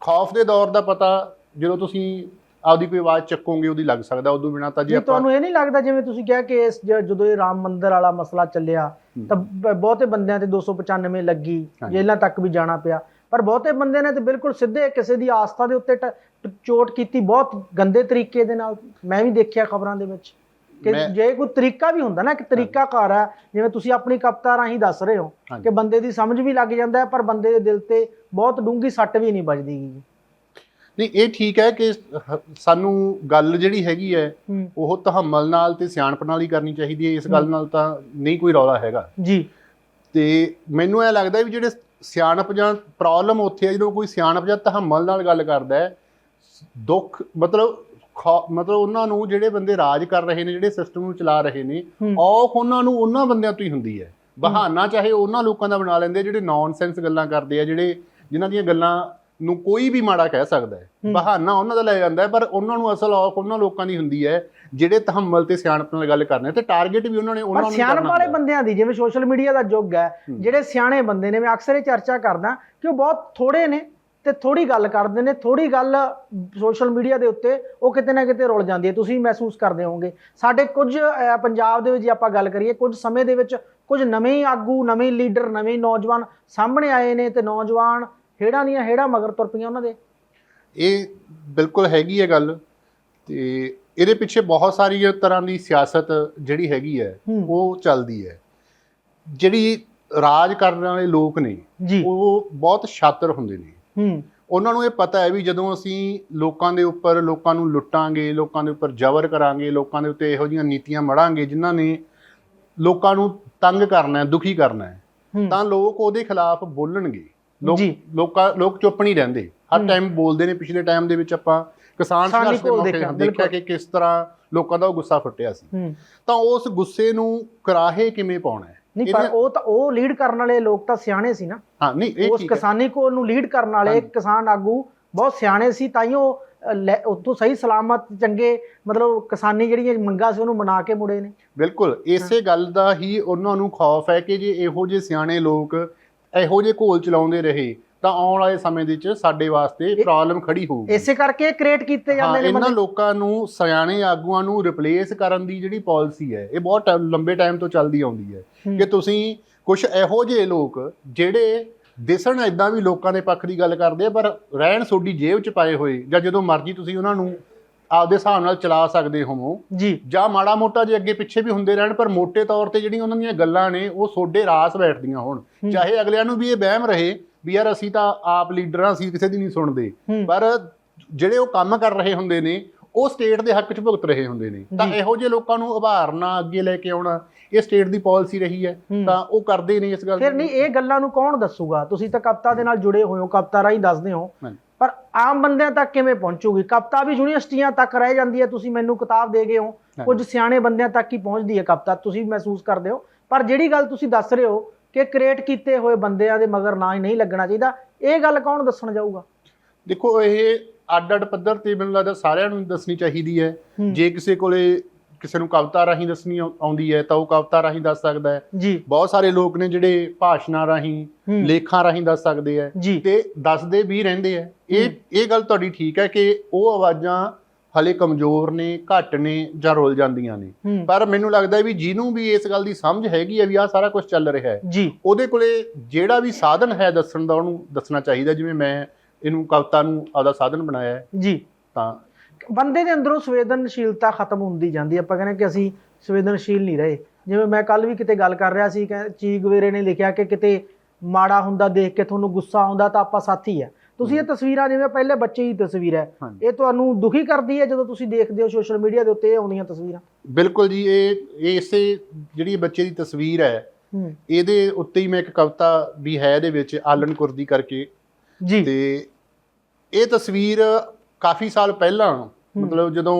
ਖੌਫ ਦੇ ਦੌਰ ਦਾ ਪਤਾ ਜਦੋਂ ਤੁਸੀਂ ਆਪਦੀ ਕੋਈ ਆਵਾਜ਼ ਚੱਕੋਗੇ ਉਹਦੀ ਲੱਗ ਸਕਦਾ ਉਦੋਂ ਬਿਨਾ ਤਾਂ ਜੇ ਆਪਾਂ ਤੁਹਾਨੂੰ ਇਹ ਨਹੀਂ ਲੱਗਦਾ ਜਿਵੇਂ ਤੁਸੀਂ ਕਿਹਾ ਕਿ ਇਸ ਜਦੋਂ ਇਹ ਰਾਮ ਮੰਦਿਰ ਵਾਲਾ ਮਸਲਾ ਚੱਲਿਆ। ਤਾਂ ਬਹੁਤੇ ਬੰਦਿਆਂ ਤੇ 295 ਲੱਗੀ। ਜੇਲ੍ਹਾਂ ਤੱਕ ਵੀ ਜਾਣਾ ਪਿਆ ਪਰ ਬਹੁਤੇ ਬੰਦੇ ਨੇ ਤੇ ਬਿਲਕੁਲ ਸਿੱਧੇ ਕਿਸੇ ਦੀ ਆਸਥਾ ਦੇ ਉੱਤੇ ਚੋਟ ਕੀਤੀ ਬਹੁਤ ਗੰਦੇ ਤਰੀਕੇ ਦੇ ਨਾਲ ਮੈਂ ਵੀ ਦੇਖਿਆ ਖਬਰਾਂ ਦੇ ਵਿੱਚ ਕਿ ਜੇ ਕੋਈ ਤਰੀਕਾ ਵੀ ਹੁੰਦਾ ਨਾ ਕਿ ਤਰੀਕਾਕਾਰ ਹੈ ਜਿਵੇਂ ਤੁਸੀਂ ਆਪਣੀ ਕਵਿਤਾ ਰਾਹੀਂ ਦੱਸ ਰਹੇ ਹੋ। ਕਿ ਬੰਦੇ ਦੀ ਸਮਝ ਵੀ ਲੱਗ ਜਾਂਦਾ ਹੈ ਪਰ ਬੰਦੇ ਦੇ ਦਿਲ ਤੇ ਬਹੁਤ ਡੂੰਘੀ ਸੱਟ ਵੀ ਨਹੀਂ ਵੱਜਦੀ ਗੀ। ਨਹੀਂ ਇਹ ਠੀਕ ਹੈ ਕਿ ਸਾਨੂੰ ਗੱਲ ਜਿਹੜੀ ਹੈਗੀ ਹੈ ਉਹ ਤਹਮਲ ਨਾਲ ਤੇ ਸਿਆਣਪ ਨਾਲ ਹੀ ਕਰਨੀ ਚਾਹੀਦੀ ਹੈ ਇਸ ਗੱਲ ਨਾਲ ਤਾਂ ਨਹੀਂ ਕੋਈ ਰੌਲਾ ਹੈਗਾ। ਜੀ। ਤੇ ਮੈਨੂੰ ਇਹ ਲੱਗਦਾ ਵੀ ਜਿਹੜੇ ਸਿਆਣਪ ਜਾਂ ਪ੍ਰੋਬਲਮ ਉੱਥੇ ਹੈ ਜਦੋਂ ਕੋਈ ਸਿਆਣਪ ਜਾਂ ਤਹਮਲ ਨਾਲ ਗੱਲ ਕਰਦਾ ਹੈ ਦੁੱਖ ਮਤਲਬ ਮਤਲਬ ਉਹਨਾਂ ਨੂੰ ਜਿਹੜੇ ਬੰਦੇ ਰਾਜ ਕਰ ਰਹੇ ਨੇ ਜਿਹੜੇ ਸਿਸਟਮ ਨੂੰ ਚਲਾ ਰਹੇ ਨੇ। ਔਖ ਉਹਨਾਂ ਨੂੰ ਉਹਨਾਂ ਬੰਦਿਆਂ ਤੋਂ ਹੀ ਹੁੰਦੀ ਹੈ ਬਹਾਨਾ ਚਾਹੇ ਉਹਨਾਂ ਲੋਕਾਂ ਦਾ ਬਣਾ ਲੈਂਦੇ ਜਿਹੜੇ ਨੌਨਸੈਂਸ ਗੱਲਾਂ ਕਰਦੇ ਆ ਜਿਹੜੇ ਜਿਨ੍ਹਾਂ ਦੀਆਂ ਗੱਲਾਂ ਨੂੰ ਕੋਈ ਵੀ ਮਾੜਾ ਕਹਿ ਸਕਦਾ ਹੈ। ਬਹਾਨਾ ਉਹਨਾਂ ਦਾ ਲੈ ਜਾਂਦਾ ਹੈ ਪਰ ਉਹਨਾਂ ਨੂੰ ਅਸਲ ਔਖ ਉਹਨਾਂ ਲੋਕਾਂ ਦੀ ਹੁੰਦੀ ਹੈ ਜਿਹੜੇ ਤਹਮਲ ਤੇ ਸਿਆਣਪ ਨਾਲ ਗੱਲ ਕਰਨੇ ਤੇ ਟਾਰਗੇਟ ਵੀ ਉਹਨਾਂ ਨੇ ਉਹਨਾਂ ਨੂੰ ਹੀ ਸਿਆਣਪ ਕਰਨਾ ਵਾਲੇ। ਬੰਦਿਆਂ ਦੀ ਜਿਵੇਂ ਸੋਸ਼ਲ ਮੀਡੀਆ ਦਾ ਯੁੱਗ ਹੂੰ। ਜਿਹੜੇ ਸਿਆਣੇ ਬੰਦੇ ਨੇ ਮੈਂ ਅਕਸਰ ਇਹ ਚਰਚਾ ਕਰਦਾ ਕਿ ਉਹ ਬਹੁਤ ਥੋੜੇ ਨੇ ਤੇ ਥੋੜੀ ਗੱਲ ਕਰਦੇ ਨੇ ਥੋੜੀ ਗੱਲ ਸੋਸ਼ਲ ਮੀਡੀਆ ਦੇ ਉੱਤੇ ਉਹ ਕਿਤੇ ਨਾ ਕਿਤੇ ਰੁਲ ਜਾਂਦੀ ਹੈ ਤੁਸੀਂ ਮਹਿਸੂਸ ਕਰਦੇ ਹੋਵੋਗੇ। ਸਾਡੇ ਕੁਝ ਪੰਜਾਬ ਦੇ ਵਿੱਚ ਜੇ ਆਪਾਂ ਗੱਲ ਕਰੀਏ ਕੁਝ ਸਮੇਂ ਦੇ ਵਿੱਚ ਕੁਝ ਨਵੇਂ ਆਗੂ ਨਵੇਂ ਲੀਡਰ ਨਵੇਂ ਨੌਜਵਾਨ ਸਾਹਮਣੇ ਆਏ ਨੇ ਤੇ ਨੌਜਵਾਨ ਹੇੜਾਂ ਦੀਆਂ ਹੇੜਾਂ ਮਗਰ ਤੁਰ ਪਈਆਂ ਉਹਨਾਂ ਦੇ। ਇਹ ਬਿਲਕੁਲ ਹੈਗੀ ਹੈ ਗੱਲ ਤੇ ਇਹਦੇ ਪਿੱਛੇ ਬਹੁਤ ਸਾਰੀ ਤਰ੍ਹਾਂ ਦੀ ਸਿਆਸਤ ਜਿਹੜੀ ਹੈਗੀ ਹੈ। ਉਹ ਚੱਲਦੀ ਹੈ। ਜਿਹੜੀ ਰਾਜ ਕਰਨ ਵਾਲੇ ਲੋਕ ਨੇ ਉਹ ਬਹੁਤ ਸ਼ਾਤਰ ਹੁੰਦੇ ਨੇ। ਹੂੰ। ਉਹਨਾਂ ਨੂੰ ਇਹ ਪਤਾ ਹੈ ਵੀ ਜਦੋਂ ਅਸੀਂ ਲੋਕਾਂ ਦੇ ਉੱਪਰ ਲੋਕਾਂ ਨੂੰ ਲੁੱਟਾਂਗੇ ਲੋਕਾਂ ਦੇ ਉੱਪਰ ਜ਼ਬਰ ਕਰਾਂਗੇ ਲੋਕਾਂ ਦੇ ਉੱਤੇ ਇਹੋ ਜਿਹੀਆਂ ਨੀਤੀਆਂ ਮੜਾਂਗੇ ਜਿਨ੍ਹਾਂ ਨੇ ਲੋਕਾਂ ਨੂੰ ਤੰਗ ਕਰਨਾ ਹੈ ਦੁਖੀ ਕਰਨਾ ਹੈ ਤਾਂ ਲੋਕ ਉਹਦੇ ਖਿਲਾਫ ਬੋਲਣਗੇ। ਲੋਕ। ਲੋਕਾਂ ਲੋਕ ਚੁੱਪ ਨਹੀਂ ਰਹਿੰਦੇ। ਹਰ। ਟਾਈਮ ਬੋਲਦੇ ਨੇ ਪਿਛਲੇ ਟਾਈਮ ਦੇ ਵਿੱਚ ਆਪਾਂ ਕਿਸਾਨ ਸੰਘਰਸ਼ ਦੇ ਮੌਕੇ ਦੇਖਿਆ। ਕਿ ਕਿਸ ਤਰ੍ਹਾਂ ਲੋਕਾਂ ਦਾ ਉਹ ਗੁੱਸਾ ਫੁੱਟਿਆ ਸੀ। ਤਾਂ ਉਸ ਗੁੱਸੇ ਨੂੰ ਕਰਾਹੇ ਕਿਵੇਂ ਪਾਉਣਾ ਹੈ? ਨਹੀਂ ਪਰ ਉਹ ਤਾਂ ਉਹ ਲੀਡ ਕਰਨ ਵਾਲੇ ਲੋਕ ਤਾਂ ਸਿਆਣੇ ਸੀ ਨਾ। ਹਾਂ ਨਹੀਂ ਇਹ ਉਸ ਕਿਸਾਨੀ ਕੋਲ ਨੂੰ ਲੀਡ ਕਰਨ ਵਾਲੇ। ਕਿਸਾਨ ਆਗੂ ਬਹੁਤ ਸਿਆਣੇ ਸੀ ਤਾਈਓ ਉਤੋਂ ਸਹੀ ਸਲਾਮਤ ਚੰਗੇ ਮਤਲਬ ਕਿਸਾਨੀ ਜਿਹੜੀਆਂ ਮੰਗਾਂ ਸੀ ਉਹਨੂੰ ਮਨਾ ਕੇ ਮੁੜੇ ਨੇ। ਬਿਲਕੁਲ ਇਸੇ ਗੱਲ ਦਾ ਹੀ ਉਹਨਾਂ ਨੂੰ ਖੌਫ ਹੈ ਕਿ ਜੇ ਇਹੋ ਜਿਹੇ ਸਿਆਣੇ ਲੋਕ ਇਹੋ ਜਿਹੇ ਘੋਲ ਚਲਾਉਂਦੇ ਰਹੇ ਤਾਂ ਆਉਣ ਵਾਲੇ ਸਮੇਂ ਦੇ ਵਿੱਚ ਸਾਡੇ ਵਾਸਤੇ ਪ੍ਰੋਬਲਮ ਖੜੀ ਹੋਊਗੀ ਇਸੇ ਕਰਕੇ ਕ੍ਰੀਏਟ ਕੀਤੇ ਹਾਂ ਜਾਂਦੇ ਨੇ ਇਹਨਾਂ ਲੋਕਾਂ ਨੂੰ ਸਿਆਣੇ ਆਗੂਆਂ ਨੂੰ ਰਿਪਲੇਸ ਕਰਨ ਦੀ ਜਿਹੜੀ ਪਾਲਿਸੀ ਹੈ ਇਹ ਬਹੁਤ ਲੰਬੇ ਟਾਈਮ ਤੋਂ ਚੱਲਦੀ ਆਉਂਦੀ ਹੈ ਹੂੰ। ਕਿ ਤੁਸੀਂ ਕੁਝ ਇਹੋ ਜਿਹੇ ਲੋਕ ਜਿਹੜੇ ਦਿਸਣ ਇਦਾਂ ਵੀ ਲੋਕਾਂ ਦੇ ਪੱਖ ਦੀ ਗੱਲ ਕਰਦੇ ਆ ਪਰ ਰਹਿਣ ਤੁਹਾਡੀ ਜੇਬ 'ਚ ਪਾਏ ਹੋਏ ਜਾਂ ਜਦੋਂ ਮਰਜ਼ੀ ਤੁਸੀਂ ਉਹਨਾਂ ਨੂੰ ਆਪਦੇ ਹਿਸਾਬ ਨਾਲ ਚਲਾ ਸਕਦੇ ਹੋਵੋ ਜੀ ਜਾਂ ਮਾੜਾ ਮੋਟਾ ਜੇ ਅੱਗੇ ਪਿੱਛੇ ਵੀ ਹੁੰਦੇ ਰਹਿਣ ਪਰ ਮੋٹے ਤੌਰ ਤੇ ਜਿਹੜੀਆਂ ਉਹਨਾਂ ਦੀਆਂ ਗੱਲਾਂ ਨੇ ਉਹ ਸੋਡੇ ਰਾਸ ਬੈਠਦੀਆਂ ਹੋਣ ਹੂੰ। ਚਾਹੇ ਅਗਲਿਆਂ ਨੂੰ ਵੀ ਇਹ ਵਹਿਮ ਰਹੇ ਵੀ ਯਾਰ ਅਸੀਂ ਤਾਂ ਆਪ ਲੀਡਰਾਂ ਅਸੀਂ ਕਿਸੇ ਦੀ ਨਹੀਂ ਸੁਣਦੇ। ਪਰ ਜਿਹੜੇ ਉਹ ਕੰਮ ਕਰ ਰਹੇ ਹੁੰਦੇ ਨੇ ਉਹ ਸਟੇਟ ਦੇ ਹੱਕ 'ਚ ਭੁਗਤ ਰਹੇ ਹੁੰਦੇ ਨੇ ਤਾਂ। ਇਹੋ ਜਿਹੇ ਲੋਕਾਂ ਨੂੰ ਉਭਾਰਨਾ ਅੱਗੇ ਲੈ ਕੇ ਆਉਣਾ ਇਹ ਸਟੇਟ ਦੀ ਪਾਲਿਸੀ ਰਹੀ ਹੈ। ਤਾਂ ਉਹ ਕਰਦੇ ਨੇ ਇਸ ਗੱਲ ਫਿਰ। ਨਹੀਂ ਇਹ ਗੱਲਾਂ ਨੂੰ ਕੌਣ ਦੱਸੂਗਾ ਤੁਸੀਂ ਤਾਂ ਕਵਿਤਾ ਦੇ ਨਾਲ ਜੁੜੇ ਹੋਏ ਹੋ ਕਵਿਤਾ ਰਾਹੀਂ ਦੱਸਦੇ ਹੋ। ਪਰ ਆਮ ਬੰਦਿਆਂ ਤੱਕ ਕਿਵੇਂ ਪਹੁੰਚੂਗੀ ਕਵਿਤਾ ਵੀ ਯੂਨੀਵਰਸਿਟੀਆਂ ਤੱਕ ਰਹਿ ਜਾਂਦੀ ਹੈ ਤੁਸੀਂ ਮੈਨੂੰ ਕਿਤਾਬ ਦੇ ਗਏ ਹੋ ਕੁਝ ਸਿਆਣੇ ਬੰਦਿਆਂ ਤੱਕ ਹੀ ਪਹੁੰਚਦੀ ਹੈ ਕਵਿਤਾ ਤੁਸੀਂ ਮਹਿਸੂਸ ਕਰਦੇ ਹੋ ਪਰ ਜਿਹੜੀ ਗੱਲ ਤੁਸੀਂ ਦੱਸ ਰਹੇ ਹੋ ਕਿ ਕ੍ਰੀਏਟ ਕੀਤੇ ਹੋਏ ਬੰਦਿਆਂ ਦੇ ਮਗਰ ਨਾ ਹੀ ਨਹੀਂ ਲੱਗਣਾ ਚਾਹੀਦਾ। ਇਹ ਗੱਲ ਕੌਣ ਦੱਸਣ ਜਾਊਗਾ? ਦੇਖੋ ਇਹ ਅੱਡ ਅੱਡ ਪੱਧਰ ਤੇ ਮੈਨੂੰ ਲੱਗਦਾ ਸਾਰਿਆਂ ਨੂੰ ਦੱਸਣੀ ਚਾਹੀਦੀ ਹੈ। ਹੂੰ। ਜੇ ਕਿਸੇ ਕੋਲੇ ਕਿਸੇ ਨੂੰ ਕਵਿਤਾ ਰਾਹੀਂ ਦੱਸਣੀ ਆਉ- ਆਉਂਦੀ ਹੈ ਤਾਂ ਉਹ ਕਵਿਤਾ ਰਾਹੀਂ ਦੱਸ ਸਕਦਾ ਹੈ। ਬਹੁਤ ਸਾਰੇ ਲੋਕ ਨੇ ਜਿਹੜੇ ਭਾਸ਼ਣਾਂ ਰਾਹੀਂ ਹੂੰ। ਲੇਖਾਂ ਰਾਹੀਂ ਦੱਸ ਸਕਦੇ ਹੈ। ਤੇ ਦੱਸਦੇ ਵੀ ਰਹਿੰਦੇ ਆ ਇਹ ਇਹ ਗੱਲ ਤੁਹਾਡੀ ਠੀਕ ਹੈ ਕਿ ਉਹ ਆਵਾਜ਼ਾਂ ਹਲੇ ਕਮਜ਼ੋਰ ਨੇ ਘੱਟ ਨੇ ਜਾਂ ਰੁੱਲ ਜਾਂਦੀਆਂ ਨੇ। ਪਰ ਮੈਨੂੰ ਲੱਗਦਾ ਵੀ ਜਿਹਨੂੰ ਵੀ ਇਸ ਗੱਲ ਦੀ ਸਮਝ ਹੈਗੀ ਹੈ ਵੀ ਆਹ ਸਾਰਾ ਕੁਝ ਚੱਲ ਰਿਹਾ ਹੈ ਉਹਦੇ ਕੋਲੇ ਜਿਹੜਾ ਵੀ ਸਾਧਨ ਹੈ ਦੱਸਣ ਦਾ ਉਹਨੂੰ ਦੱਸਣਾ ਚਾਹੀਦਾ। ਜਿਵੇਂ ਮੈਂ ਇਹਨੂੰ ਕਵਿਤਾ ਨੂੰ ਆਪਦਾ ਸਾਧਨ ਬਣਾਇਆ ਹੈ ਜੀ। ਤਾਂ ਬੰਦੇ ਦੇ ਅੰਦਰੋਂ ਸੰਵੇਦਨਸ਼ੀਲਤਾ ਖਤਮ ਹੁੰਦੀ ਜਾਂਦੀ ਆਪਾਂ ਕਹਿੰਦੇ ਕਿ ਅਸੀਂ ਸੰਵੇਦਨਸ਼ੀਲ ਨਹੀਂ ਰਹੇ। ਜਿਵੇਂ ਮੈਂ ਕੱਲ ਵੀ ਕਿਤੇ ਗੱਲ ਕਰ ਰਿਹਾ ਸੀ ਕਿ ਚੀਗਵੇਰੇ ਨੇ ਲਿਖਿਆ ਕਿ ਕਿਤੇ ਮਾੜਾ ਹੁੰਦਾ ਦੇਖ ਕੇ ਤੁਹਾਨੂੰ ਗੁੱਸਾ ਆਉਂਦਾ ਤਾਂ ਆਪਾਂ ਸਾਥੀ ਹੈ ਤੁਸੀਂ ਇਹ ਤਸਵੀਰਾਂ ਜਿਵੇਂ ਪਹਿਲੇ ਬੱਚੇ ਦੀ ਤਸਵੀਰ ਹੈ। ਇਹ ਤੁਹਾਨੂੰ ਦੁਖੀ ਕਰਦੀ ਹੈ ਜਦੋਂ ਤੁਸੀਂ ਦੇਖਦੇ ਹੋ ਸੋਸ਼ਲ ਮੀਡੀਆ ਦੇ ਉੱਤੇ ਇਹ ਆਉਂਦੀਆਂ ਤਸਵੀਰਾਂ? ਬਿਲਕੁਲ ਜੀ ਇਹ ਇਹ ਇਸੇ ਜਿਹੜੀ ਬੱਚੇ ਦੀ ਤਸਵੀਰ ਹੈ ਇਹਦੇ ਉੱਤੇ ਹੀ ਮੈਂ ਇੱਕ ਕਵਿਤਾ ਵੀ ਹੈ ਇਹਦੇ ਵਿੱਚ ਆਲਣ ਕੁਰਦੀ ਕਰਕੇ। ਜੀ। ਤੇ ਇਹ ਤਸਵੀਰ ਕਾਫੀ ਸਾਲ ਪਹਿਲਾਂ ਮਤਲਬ ਜਦੋਂ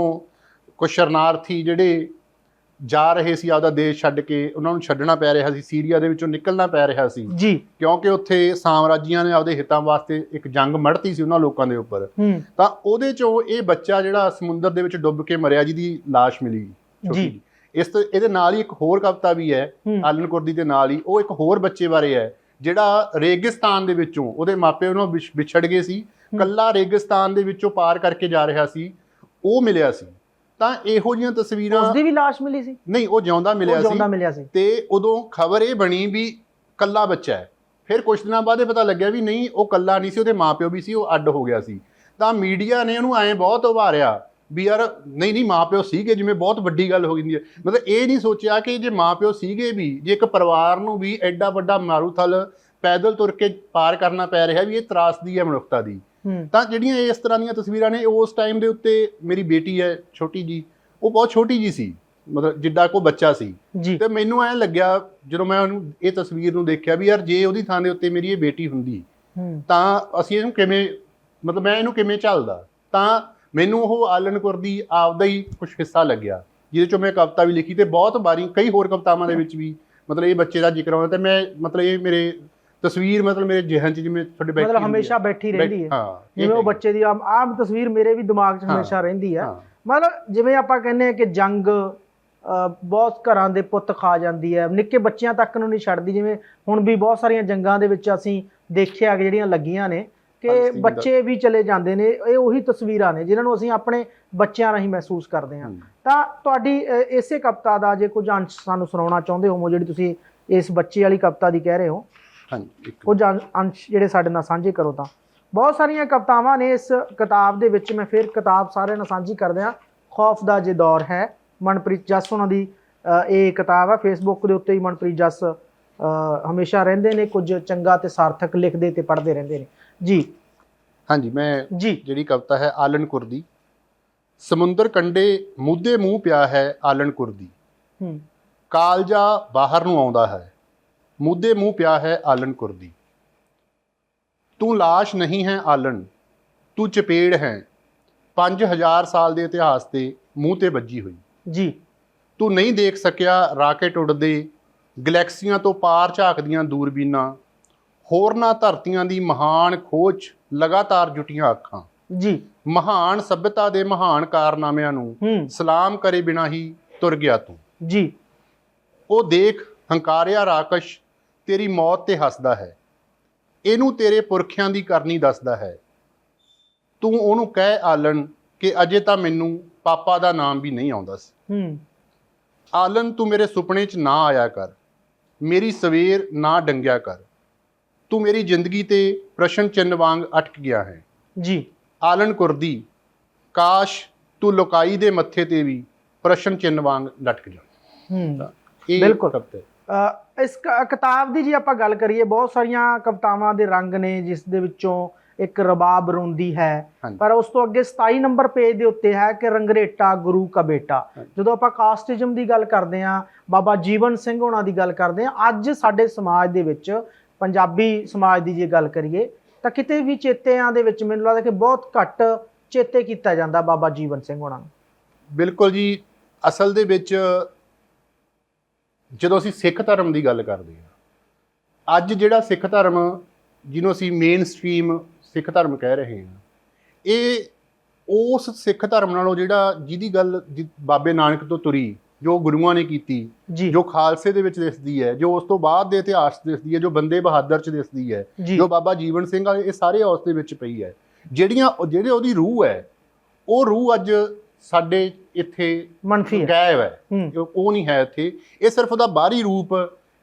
ਕੁਝ ਸ਼ਰਨਾਰਥੀ ਜਿਹੜੇ ਜਾ ਰਹੇ ਸੀ ਆਪਦਾ ਦੇਸ਼ ਛੱਡ ਕੇ ਉਹਨਾਂ ਨੂੰ ਛੱਡਣਾ ਪੈ ਰਿਹਾ ਸੀ ਸੀਰੀਆ ਦੇ ਵਿੱਚੋਂ ਨਿਕਲਣਾ ਪੈ ਰਿਹਾ ਸੀ। ਜੀ। ਕਿਉਂਕਿ ਉੱਥੇ ਸਾਮਰਾਜੀਆਂ ਨੇ ਆਪਦੇ ਹਿੱਤਾਂ ਵਾਸਤੇ ਇੱਕ ਜੰਗ ਮੜਤੀ ਸੀ ਉਹਨਾਂ ਲੋਕਾਂ ਦੇ ਉੱਪਰ। ਤਾਂ ਉਹਦੇ ਚੋਂ ਇਹ ਬੱਚਾ ਜਿਹੜਾ ਸਮੁੰਦਰ ਦੇ ਵਿੱਚ ਡੁੱਬ ਕੇ ਮਰਿਆ ਜਿਹਦੀ ਲਾਸ਼ ਮਿਲੀ ਜੀ। ਇਸ ਤੋਂ ਇਹਦੇ ਨਾਲ ਹੀ ਇੱਕ ਹੋਰ ਕਵਿਤਾ ਵੀ ਹੈ ਆਲਨ ਕੁਰਦੀ ਦੇ ਨਾਲ ਹੀ। ਉਹ ਇੱਕ ਹੋਰ ਬੱਚੇ ਬਾਰੇ ਹੈ ਜਿਹੜਾ ਰੇਗਿਸਤਾਨ ਦੇ ਵਿੱਚੋਂ ਉਹਦੇ ਮਾਪੇ ਉਹਨੂੰ ਵਿਛ- ਵਿਛੜ ਗਏ ਸੀ। ਕੱਲਾ ਰੇਗਿਸਤਾਨ ਦੇ ਵਿੱਚੋਂ ਪਾਰ ਕਰਕੇ ਜਾ ਰਿਹਾ ਸੀ। ਉਹ ਮਿਲਿਆ ਸੀ। ਤਾਂ ਇਹੋ ਜਿਹੀਆਂ ਤਸਵੀਰਾਂ ਉਸ ਦੀ ਵੀ ਲਾਸ਼ ਮਿਲੀ ਸੀ। ਨਹੀਂ ਉਹ ਜਿਉਂਦਾ ਮਿਲਿਆ ਉਹ ਜਿਉਂਦਾ ਸੀ ਮਿਲਿਆ ਸੀ। ਤੇ ਉਦੋਂ ਖਬਰ ਇਹ ਬਣੀ ਵੀ ਕੱਲਾ ਬੱਚਾ ਹੈ। ਫਿਰ ਕੁਝ ਦਿਨਾਂ ਬਾਅਦ ਇਹ ਪਤਾ ਲੱਗਿਆ ਵੀ ਨਹੀਂ ਉਹ ਕੱਲਾ ਨਹੀਂ ਸੀ ਉਹਦੇ ਮਾਪਿਓ ਵੀ ਸੀ ਉਹ ਅੱਡ ਹੋ ਗਿਆ ਸੀ। ਤਾਂ ਮੀਡੀਆ ਨੇ ਉਹਨੂੰ ਐਂ ਬਹੁਤ ਉਭਾਰਿਆ ਵੀ ਯਾਰ ਨਹੀਂ ਨਹੀਂ ਮਾਪਿਓ ਸੀਗੇ ਜਿਵੇਂ ਬਹੁਤ ਵੱਡੀ ਗੱਲ ਹੋ ਗਈ ਹੈ। ਮਤਲਬ ਇਹ ਨਹੀਂ ਸੋਚਿਆ ਕਿ ਜੇ ਮਾਪਿਓ ਸੀਗੇ ਵੀ ਜੇ ਇੱਕ ਪਰਿਵਾਰ ਨੂੰ ਵੀ ਐਡਾ ਵੱਡਾ ਮਾਰੂਥਲ ਪੈਦਲ ਤੁਰ ਕੇ ਪਾਰ ਕਰਨਾ ਪੈ ਰਿਹਾ ਵੀ ਇਹ ਤਰਾਸਦੀ ਹੈ ਮਨੁੱਖਤਾ ਦੀ। ਤਾਂ ਜਿਹੜੀਆਂ ਇਸ ਤਰ੍ਹਾਂ ਦੀਆਂ ਤਸਵੀਰਾਂ ਨੇ ਉਸ ਟਾਈਮ ਦੇ ਉੱਤੇ ਮੇਰੀ ਬੇਟੀ ਹੈ ਛੋਟੀ ਜੀ ਉਹ ਬਹੁਤ ਛੋਟੀ ਜੀ ਸੀ ਮਤਲਬ ਜਿੱਡਾ ਕੋ ਬੱਚਾ ਸੀ। ਤੇ ਮੈਨੂੰ ਐ ਲੱਗਿਆ ਜਦੋਂ ਮੈਂ ਉਹਨੂੰ ਇਹ ਤਸਵੀਰ ਨੂੰ ਦੇਖਿਆ ਵੀ ਯਾਰ ਜੇ ਉਹਦੀ ਥਾਂ ਦੇ ਉੱਤੇ ਮੇਰੀ ਇਹ ਬੇਟੀ ਹੁੰਦੀ ਤਾਂ ਅਸੀਂ ਇਹਨੂੰ ਕਿਵੇਂ ਮਤਲਬ ਮੈਂ ਇਹਨੂੰ ਕਿਵੇਂ ਚੱਲਦਾ ਤਾਂ ਮੈਨੂੰ ਉਹ ਆਲਨਕੁਰ ਦੀ ਆਪਦਾ ਹੀ ਕੁਝ ਹਿੱਸਾ ਲੱਗਿਆ ਜਿਹਦੇ ਚੋਂ ਮੈਂ ਕਵਿਤਾ ਵੀ ਲਿਖੀ ਤੇ ਬਹੁਤ ਵਾਰੀ ਕਈ ਹੋਰ ਕਵਿਤਾਵਾਂ ਦੇ ਵਿੱਚ ਵੀ ਮਤਲਬ ਇਹ ਬੱਚੇ ਦਾ ਜ਼ਿਕਰ ਆਉਂਦਾ ਤੇ ਮੈਂ ਮਤਲਬ ਇਹ ਮੇਰੇ ਤਸਵੀਰ ਮਤਲਬ ਮੇਰੇ ਜ਼ਿਹਨ 'ਚ ਜਿਵੇਂ ਤੁਹਾਡੇ ਬੈਠੀ ਮਤਲਬ ਹਮੇਸ਼ਾ। ਬੈਠੀ ਰਹਿੰਦੀ ਹੈ ਹਾਂ ਜਿਵੇਂ ਉਹ। ਬੱਚੇ ਦੀ ਆਮ ਆਮ ਤਸਵੀਰ ਮੇਰੇ ਵੀ ਦਿਮਾਗ 'ਚ। ਹਮੇਸ਼ਾ ਰਹਿੰਦੀ ਹੈ ਮਤਲਬ ਜਿਵੇਂ ਆਪਾਂ ਕਹਿੰਦੇ ਆ ਕਿ ਜੰਗ ਬਹੁਤ ਘਰਾਂ ਦੇ ਪੁੱਤ ਖਾ ਜਾਂਦੀ ਹੈ ਨਿੱਕੇ ਬੱਚਿਆਂ ਤੱਕ ਨੂੰ ਨਹੀਂ ਛੱਡਦੀ ਜਿਵੇਂ ਹੁਣ ਵੀ ਬਹੁਤ ਸਾਰੀਆਂ ਜੰਗਾਂ ਦੇ ਵਿੱਚ ਅਸੀਂ ਦੇਖਿਆ ਕਿ ਜਿਹੜੀਆਂ ਲੱਗੀਆਂ ਨੇ ਕਿ ਬੱਚੇ ਵੀ ਚਲੇ ਜਾਂਦੇ ਨੇ ਇਹ ਉਹੀ ਤਸਵੀਰਾਂ ਨੇ ਜਿਨ੍ਹਾਂ ਨੂੰ ਅਸੀਂ ਆਪਣੇ ਬੱਚਿਆਂ ਰਾਹੀਂ ਮਹਿਸੂਸ ਕਰਦੇ ਹਾਂ। ਤਾਂ ਤੁਹਾਡੀ ਇਸੇ ਕਵਿਤਾ ਦਾ ਜੇ ਕੁਝ ਅੰਸ਼ ਸਾਨੂੰ ਸੁਣਾਉਣਾ ਚਾਹੁੰਦੇ ਹੋ ਜਿਹੜੀ ਤੁਸੀਂ ਇਸ ਬੱਚੇ ਵਾਲੀ ਕਵਿਤਾ ਦੀ ਕਹਿ ਰਹੇ ਹੋ ਹਾਂਜੀ ਕੁਝ ਅੰਸ਼- ਜਿਹੜੇ ਸਾਡੇ ਨਾਲ ਸਾਂਝੇ ਕਰੋ ਤਾਂ। ਬਹੁਤ ਸਾਰੀਆਂ ਕਵਿਤਾਵਾਂ ਨੇ ਇਸ ਕਿਤਾਬ ਦੇ ਵਿੱਚ ਮੈਂ ਫਿਰ ਕਿਤਾਬ ਸਾਰਿਆਂ ਨਾਲ ਸਾਂਝੀ ਕਰਦੇ ਹਾਂ ਖੌਫ ਦਾ ਜੇ ਦੌਰ ਹੈ ਮਨਪ੍ਰੀਤ ਜੱਸ ਉਹਨਾਂ ਦੀ ਇਹ ਕਿਤਾਬ ਹੈ ਫੇਸਬੁੱਕ ਦੇ ਉੱਤੇ ਹੀ ਮਨਪ੍ਰੀਤ ਜੱਸ ਹਮੇਸ਼ਾ ਰਹਿੰਦੇ ਨੇ ਕੁਝ ਚੰਗਾ ਤੇ ਸਾਰਥਕ ਲਿਖਦੇ ਤੇ ਪੜ੍ਹਦੇ ਰਹਿੰਦੇ ਨੇ। ਜੀ। ਹਾਂਜੀ ਮੈਂ ਜਿਹੜੀ ਕਵਿਤਾ ਹੈ ਆਲਨਕੁਰ ਦੀ ਸਮੁੰਦਰ ਕੰਡੇ ਮੂਧੇ ਮੂੰਹ ਪਿਆ ਹੈ ਆਲਨਕੁਰ ਦੀ ਹੂੰ। ਕਾਲਜਾ ਬਾਹਰ ਨੂੰ ਆਉਂਦਾ ਹੈ। ਮੂਧੇ ਮੂੰਹ ਪਿਆ ਹੈ ਆਲਨਕੁਰ ਦੀ ਤੂੰ লাশ ਨਹੀਂ ਹੈ ਆਲਣ ਤੂੰ ਚਪੇੜ ਹੈ। 5000 ਸਾਲ ਦੇ ਇਤਿਹਾਸ ਤੇ ਮੂੰਹ ਤੇ ਵੱਜੀ ਹੋਈ। ਜੀ। ਤੂੰ ਨਹੀਂ ਦੇਖ ਸਕਿਆ ਰਾਕੇਟ ਉੱਡਦੇ ਗੈਲੈਕਸੀਆਂ ਤੋਂ ਪਾਰ ਝਾਕਦੀਆਂ ਦੂਰਬੀਨਾਂ ਹੋਰਨਾਂ ਧਰਤੀਆਂ ਦੀ ਮਹਾਨ ਖੋਜ ਲਗਾਤਾਰ ਜੁਟੀਆਂ ਅੱਖਾਂ। ਜੀ। ਮਹਾਨ ਸਭਿਅਤਾ ਦੇ ਮਹਾਨ ਕਾਰਨਾਮਿਆਂ ਨੂੰ ਸਲਾਮ ਕਰੇ ਬਿਨਾ ਹੀ ਤੁਰ ਗਿਆ ਤੂੰ। ਜੀ। ਉਹ ਦੇਖ ਹੰਕਾਰਿਆ ਰਾਕਸ਼ ਤੇਰੀ ਮੌਤ ਤੇ ਹੱਸਦਾ ਹੈ। ਇਹਨੂੰ ਤੇਰੇ ਪੁਰਖਿਆਂ ਦੀ ਕਰਨੀ ਦੱਸਦਾ ਹੈ। ਤੂੰ ਉਹਨੂੰ ਕਹਿ ਆਲਣ ਕਿ ਅਜੇ ਤਾਂ ਮੈਨੂੰ ਪਾਪਾ ਦਾ ਨਾਮ ਵੀ ਨਹੀਂ ਆਉਂਦਾ ਸੀ। ਹੂੰ। ਆਲਨ ਤੂੰ ਮੇਰੇ ਸੁਪਨੇ 'ਚ ਨਾ ਆਇਆ ਕਰ। ਮੇਰੀ ਸਵੇਰ ਨਾ ਡੰਗਿਆ ਕਰ। ਤੂੰ ਮੇਰੀ ਜ਼ਿੰਦਗੀ ਤੇ ਪ੍ਰਸ਼ਨ ਚਿੰਨ ਵਾਂਗ ਅਟਕ ਗਿਆ ਹੈ। ਜੀ। ਆਲਨ ਕੁਰਦੀ ਕਾਸ਼ ਤੂੰ ਲੋਕਾਈ ਦੇ ਮੱਥੇ ਤੇ ਵੀ ਪ੍ਰਸ਼ਨ ਚਿੰਨ ਵਾਂਗ ਲਟਕ ਜਾ। ਹੂੰ। ਬਿਲਕੁਲ। ਇਸ ਕਿਤਾਬ ਦੀ ਜੀ ਆਪਾਂ ਗੱਲ ਕਰੀਏ ਬਹੁਤ ਸਾਰੀਆਂ ਕਵਿਤਾਵਾਂ ਦੇ ਰੰਗ ਨੇ ਜਿਸ ਦੇ ਵਿੱਚੋਂ ਇੱਕ ਰਬਾਬ ਰੋਂਦੀ ਹੈ। ਪਰ ਉਸ ਤੋਂ ਅੱਗੇ 27 ਨੰਬਰ ਪੇਜ ਦੇ ਉੱਤੇ ਹੈ ਕਿ ਰੰਗਰੇਟਾ ਗੁਰੂ ਕਾ ਬੇਟਾ। ਜਦੋਂ ਆਪਾਂ ਕਾਸਟਿਜ਼ਮ ਦੀ ਗੱਲ ਕਰਦੇ ਹਾਂ ਬਾਬਾ ਜੀਵਨ ਸਿੰਘ ਹੋਣਾ ਦੀ ਗੱਲ ਕਰਦੇ ਹਾਂ ਅੱਜ ਸਾਡੇ ਸਮਾਜ ਦੇ ਵਿੱਚ ਪੰਜਾਬੀ ਸਮਾਜ ਦੀ ਜੇ ਗੱਲ ਕਰੀਏ ਤਾਂ ਕਿਤੇ ਵੀ ਚੇਤਿਆਂ ਦੇ ਵਿੱਚ ਮੈਨੂੰ ਲੱਗਦਾ ਕਿ ਬਹੁਤ ਘੱਟ ਚੇਤੇ ਕੀਤਾ ਜਾਂਦਾ ਬਾਬਾ ਜੀਵਨ ਸਿੰਘ ਹੋਣਾ ਨੂੰ ਬਿਲਕੁਲ ਜੀ ਅਸਲ ਦੇ ਵਿੱਚ ਜਦੋਂ ਅਸੀਂ ਸਿੱਖ ਧਰਮ ਦੀ ਗੱਲ ਕਰਦੇ ਹਾਂ ਅੱਜ ਜਿਹੜਾ ਸਿੱਖ ਧਰਮ ਜਿਹਨੂੰ ਅਸੀਂ ਮੇਨ ਸਟ੍ਰੀਮ ਸਿੱਖ ਧਰਮ ਕਹਿ ਰਹੇ ਹਾਂ ਇਹ ਉਸ ਸਿੱਖ ਧਰਮ ਨਾਲੋਂ ਜਿਹੜਾ ਜਿਹਦੀ ਗੱਲ ਬਾਬੇ ਨਾਨਕ ਤੋਂ ਤੁਰੀ ਜੋ ਗੁਰੂਆਂ ਨੇ ਕੀਤੀ ਜੀ। ਖਾਲਸੇ ਦੇ ਵਿੱਚ ਦਿਸਦੀ ਹੈ ਜੋ ਉਸ ਤੋਂ ਬਾਅਦ ਦੇ ਇਤਿਹਾਸ ਦਿਸਦੀ ਹੈ ਜੋ ਬੰਦੇ ਬਹਾਦਰ 'ਚ ਦਿਸਦੀ ਹੈ ਜੀ। ਬਾਬਾ ਜੀਵਨ ਸਿੰਘ ਵਾਲੇ ਇਹ ਸਾਰੇ ਉਸ ਦੇ ਵਿੱਚ ਪਈ ਹੈ। ਜਿਹੜੀਆਂ ਜਿਹੜੇ ਉਹਦੀ ਰੂਹ ਹੈ ਉਹ ਰੂਹ ਅੱਜ ਸਾਡੇ ਇੱਥੇ ਮਨਫੀ ਹੈ। ਗਾਇਬ ਹੈ। ਹੂੰ। ਉਹ- ਉਹ ਨਹੀਂ ਹੈ ਇੱਥੇ। ਇਹ ਸਿਰਫ ਉਹਦਾ ਬਾਹਰੀ ਰੂਪ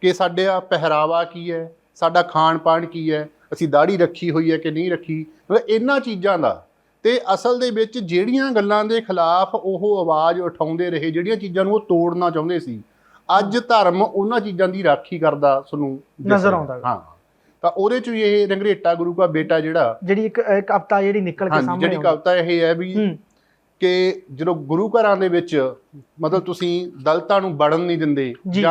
ਕਿ ਸਾਡੇ ਆ ਪਹਿਰਾਵਾ ਕੀ ਹੈ ਸਾਡਾ ਖਾਣ ਪਾਣ ਕੀ ਹੈ ਅਸੀਂ ਦਾੜੀ ਰੱਖੀ ਹੋਈ ਹੈ ਕਿ ਨਹੀਂ ਰੱਖੀ? ਮਤਲਬ ਇਹਨਾਂ ਚੀਜ਼ਾਂ ਦਾ। ਤੇ ਅਸਲ ਦੇ ਵਿੱਚ ਜਿਹੜੀਆਂ ਗੱਲਾਂ ਦੇ ਖਿਲਾਫ ਉਹ ਆਵਾਜ਼ ਉਠਾਉਂਦੇ ਰਹੇ ਜਿਹੜੀਆਂ ਚੀਜ਼ਾਂ ਨੂੰ ਉਹ ਤੋੜਨਾ ਚਾਹੁੰਦੇ ਸੀ ਅੱਜ ਧਰਮ ਉਹਨਾਂ ਚੀਜ਼ਾਂ ਦੀ ਰਾਖੀ ਕਰਦਾ ਤੁਹਾਨੂੰ ਦਿਸ ਨਜ਼ਰ ਰਿਹਾ। ਆਉਂਦਾ। ਹੈ। ਹਾਂ ਤਾਂ ਉਹਦੇ ਚ ਵੀ ਇਹ ਰੰਗਰੇਟਾ ਗੁਰੂ ਦਾ ਬੇਟਾ ਜਿਹੜਾ ਜਿਹੜੀ ਇੱਕ ਇੱਕ ਕਵਿਤਾ ਜਿਹੜੀ ਨਿਕਲ ਕੇ ਹਾਂਜੀ ਸਾਹਮਣੇ ਜਿਹੜੀ ਕਵਿਤਾ ਇਹ ਹੈ ਵੀ ਹੂੰ। ਕਿ ਜਦੋਂ ਗੁਰੂ ਘਰਾਂ ਦੇ ਵਿੱਚ ਮਤਲਬ ਤੁਸੀਂ ਦਲਤਾਂ ਨੂੰ ਵੜਨ ਨਹੀਂ ਦਿੰਦੇ ਜੀ।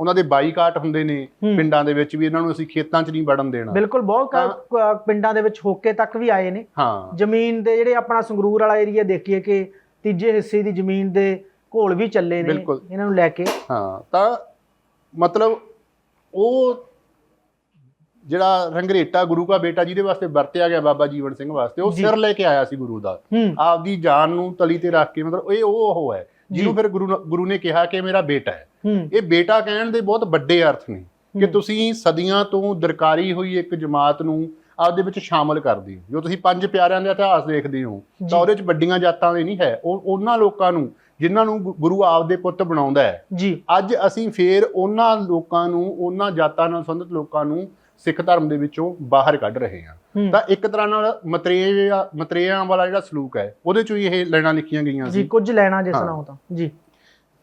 ਉਹਨਾਂ ਦੇ ਬਾਈਕਾਟ ਹੁੰਦੇ ਨੇ। ਪਿੰਡਾਂ ਦੇ ਵਿੱਚ ਵੀ ਇਹਨਾਂ ਨੂੰ ਅਸੀਂ ਖੇਤਾਂ 'ਚ ਨਹੀਂ ਵੜਨ ਦੇਣਾ ਬਿਲਕੁਲ ਬਹੁਤ ਪਿੰਡਾਂ ਦੇ ਵਿੱਚ ਹੋਕੇ ਤੱਕ ਵੀ ਆਏ ਨੇ ਹਾਂ ਜ਼ਮੀਨ ਦੇ ਜਿਹੜੇ ਆਪਣਾ ਸੰਗਰੂਰ ਵਾਲਾ ਏਰੀਆ ਦੇਖੀਏ ਕਿ ਤੀਜੇ ਹਿੱਸੇ ਦੀ ਜ਼ਮੀਨ ਦੇ ਘੋਲ ਵੀ ਚੱਲੇ ਨੇ। ਇਹਨਾਂ ਨੂੰ ਲੈ ਕੇ ਹਾਂ ਤਾਂ ਮਤਲਬ ਉਹ ਜਿਹੜਾ ਰੰਗਰੇਟਾ ਗੁਰੂ ਦਾ ਬੇਟਾ ਜਿਹਦੇ ਵਾਸਤੇ ਵਰਤਿਆ ਗਿਆ ਬਾਬਾ ਜੀਵਨ ਸਿੰਘ ਵਾਸਤੇ ਉਹ। ਸਿਰ ਲੈ ਕੇ ਆਇਆ ਸੀ ਗੁਰੂ ਦਾ ਆਪਦੀ ਜਾਨ ਨੂੰ ਤਲੀ ਤੇ ਰੱਖ ਕੇ ਮਤਲਬ ਇਹ ਉਹ ਉਹ ਹੈ ਜਿਹਨੂੰ। ਫਿਰ ਗੁਰੂ ਨ- ਗੁਰੂ ਨੇ ਕਿਹਾ ਕਿ ਮੇਰਾ ਬੇਟਾ ਹੈ ਇਹ ਬੇਟਾ ਕਹਿਣ ਦੇ ਬਹੁਤ ਵੱਡੇ ਅਰਥ ਨੇ ਕਿ। ਤੁਸੀਂ ਸਦੀਆਂ ਤੋਂ ਦਰਕਾਰੀ ਹੋਈ ਇੱਕ ਜਮਾਤ ਨੂੰ ਆਪਦੇ ਵਿੱਚ ਸ਼ਾਮਲ ਕਰਦੇ ਹੋ ਜੋ ਤੁਸੀਂ ਪੰਜ ਪਿਆਰਿਆਂ ਦਾ ਇਤਿਹਾਸ ਦੇਖਦੇ ਹੋ। ਤਾਂ ਉਹਦੇ ਵਿੱਚ ਵੱਡੀਆਂ ਜਾਤਾਂ ਦੇ ਨਹੀਂ ਹੈ ਉਹ ਉਹਨਾਂ ਲੋਕਾਂ ਨੂੰ ਜਿਨ੍ਹਾਂ ਨੂੰ ਗੁਰੂ ਆਪਦੇ ਪੁੱਤ ਬਣਾਉਂਦਾ ਹੈ ਜੀ ਅੱਜ ਅਸੀਂ ਫੇਰ ਉਹਨਾਂ ਲੋਕਾਂ ਨੂੰ ਉਹਨਾਂ ਜਾਤਾਂ ਨਾਲ ਸੰਬੰਧਿਤ ਲੋਕਾਂ ਨੂੰ ਸਿੱਖ ਧਰਮ ਦੇ ਵਿੱਚੋਂ ਬਾਹਰ ਕੱਢ ਰਹੇ ਹਾਂ ਹੂੰ। ਤਾਂ ਇੱਕ ਤਰ੍ਹਾਂ ਨਾਲ ਮਤਰੇਆ ਮਤਰੇਆਂ ਵਾਲਾ ਜਿਹੜਾ ਸਲੂਕ ਹੈ ਉਹਦੇ ਚੋਂ ਹੀ ਇਹ ਲੈਣਾ ਲਿਖੀਆਂ ਗਈਆਂ ਜੀ ਸੀ। ਕੁਝ ਲੈਣਾ ਜਿਸ ਹਾਂ। ਨਾਲ ਹੋ ਤਾਂ ਜੀ।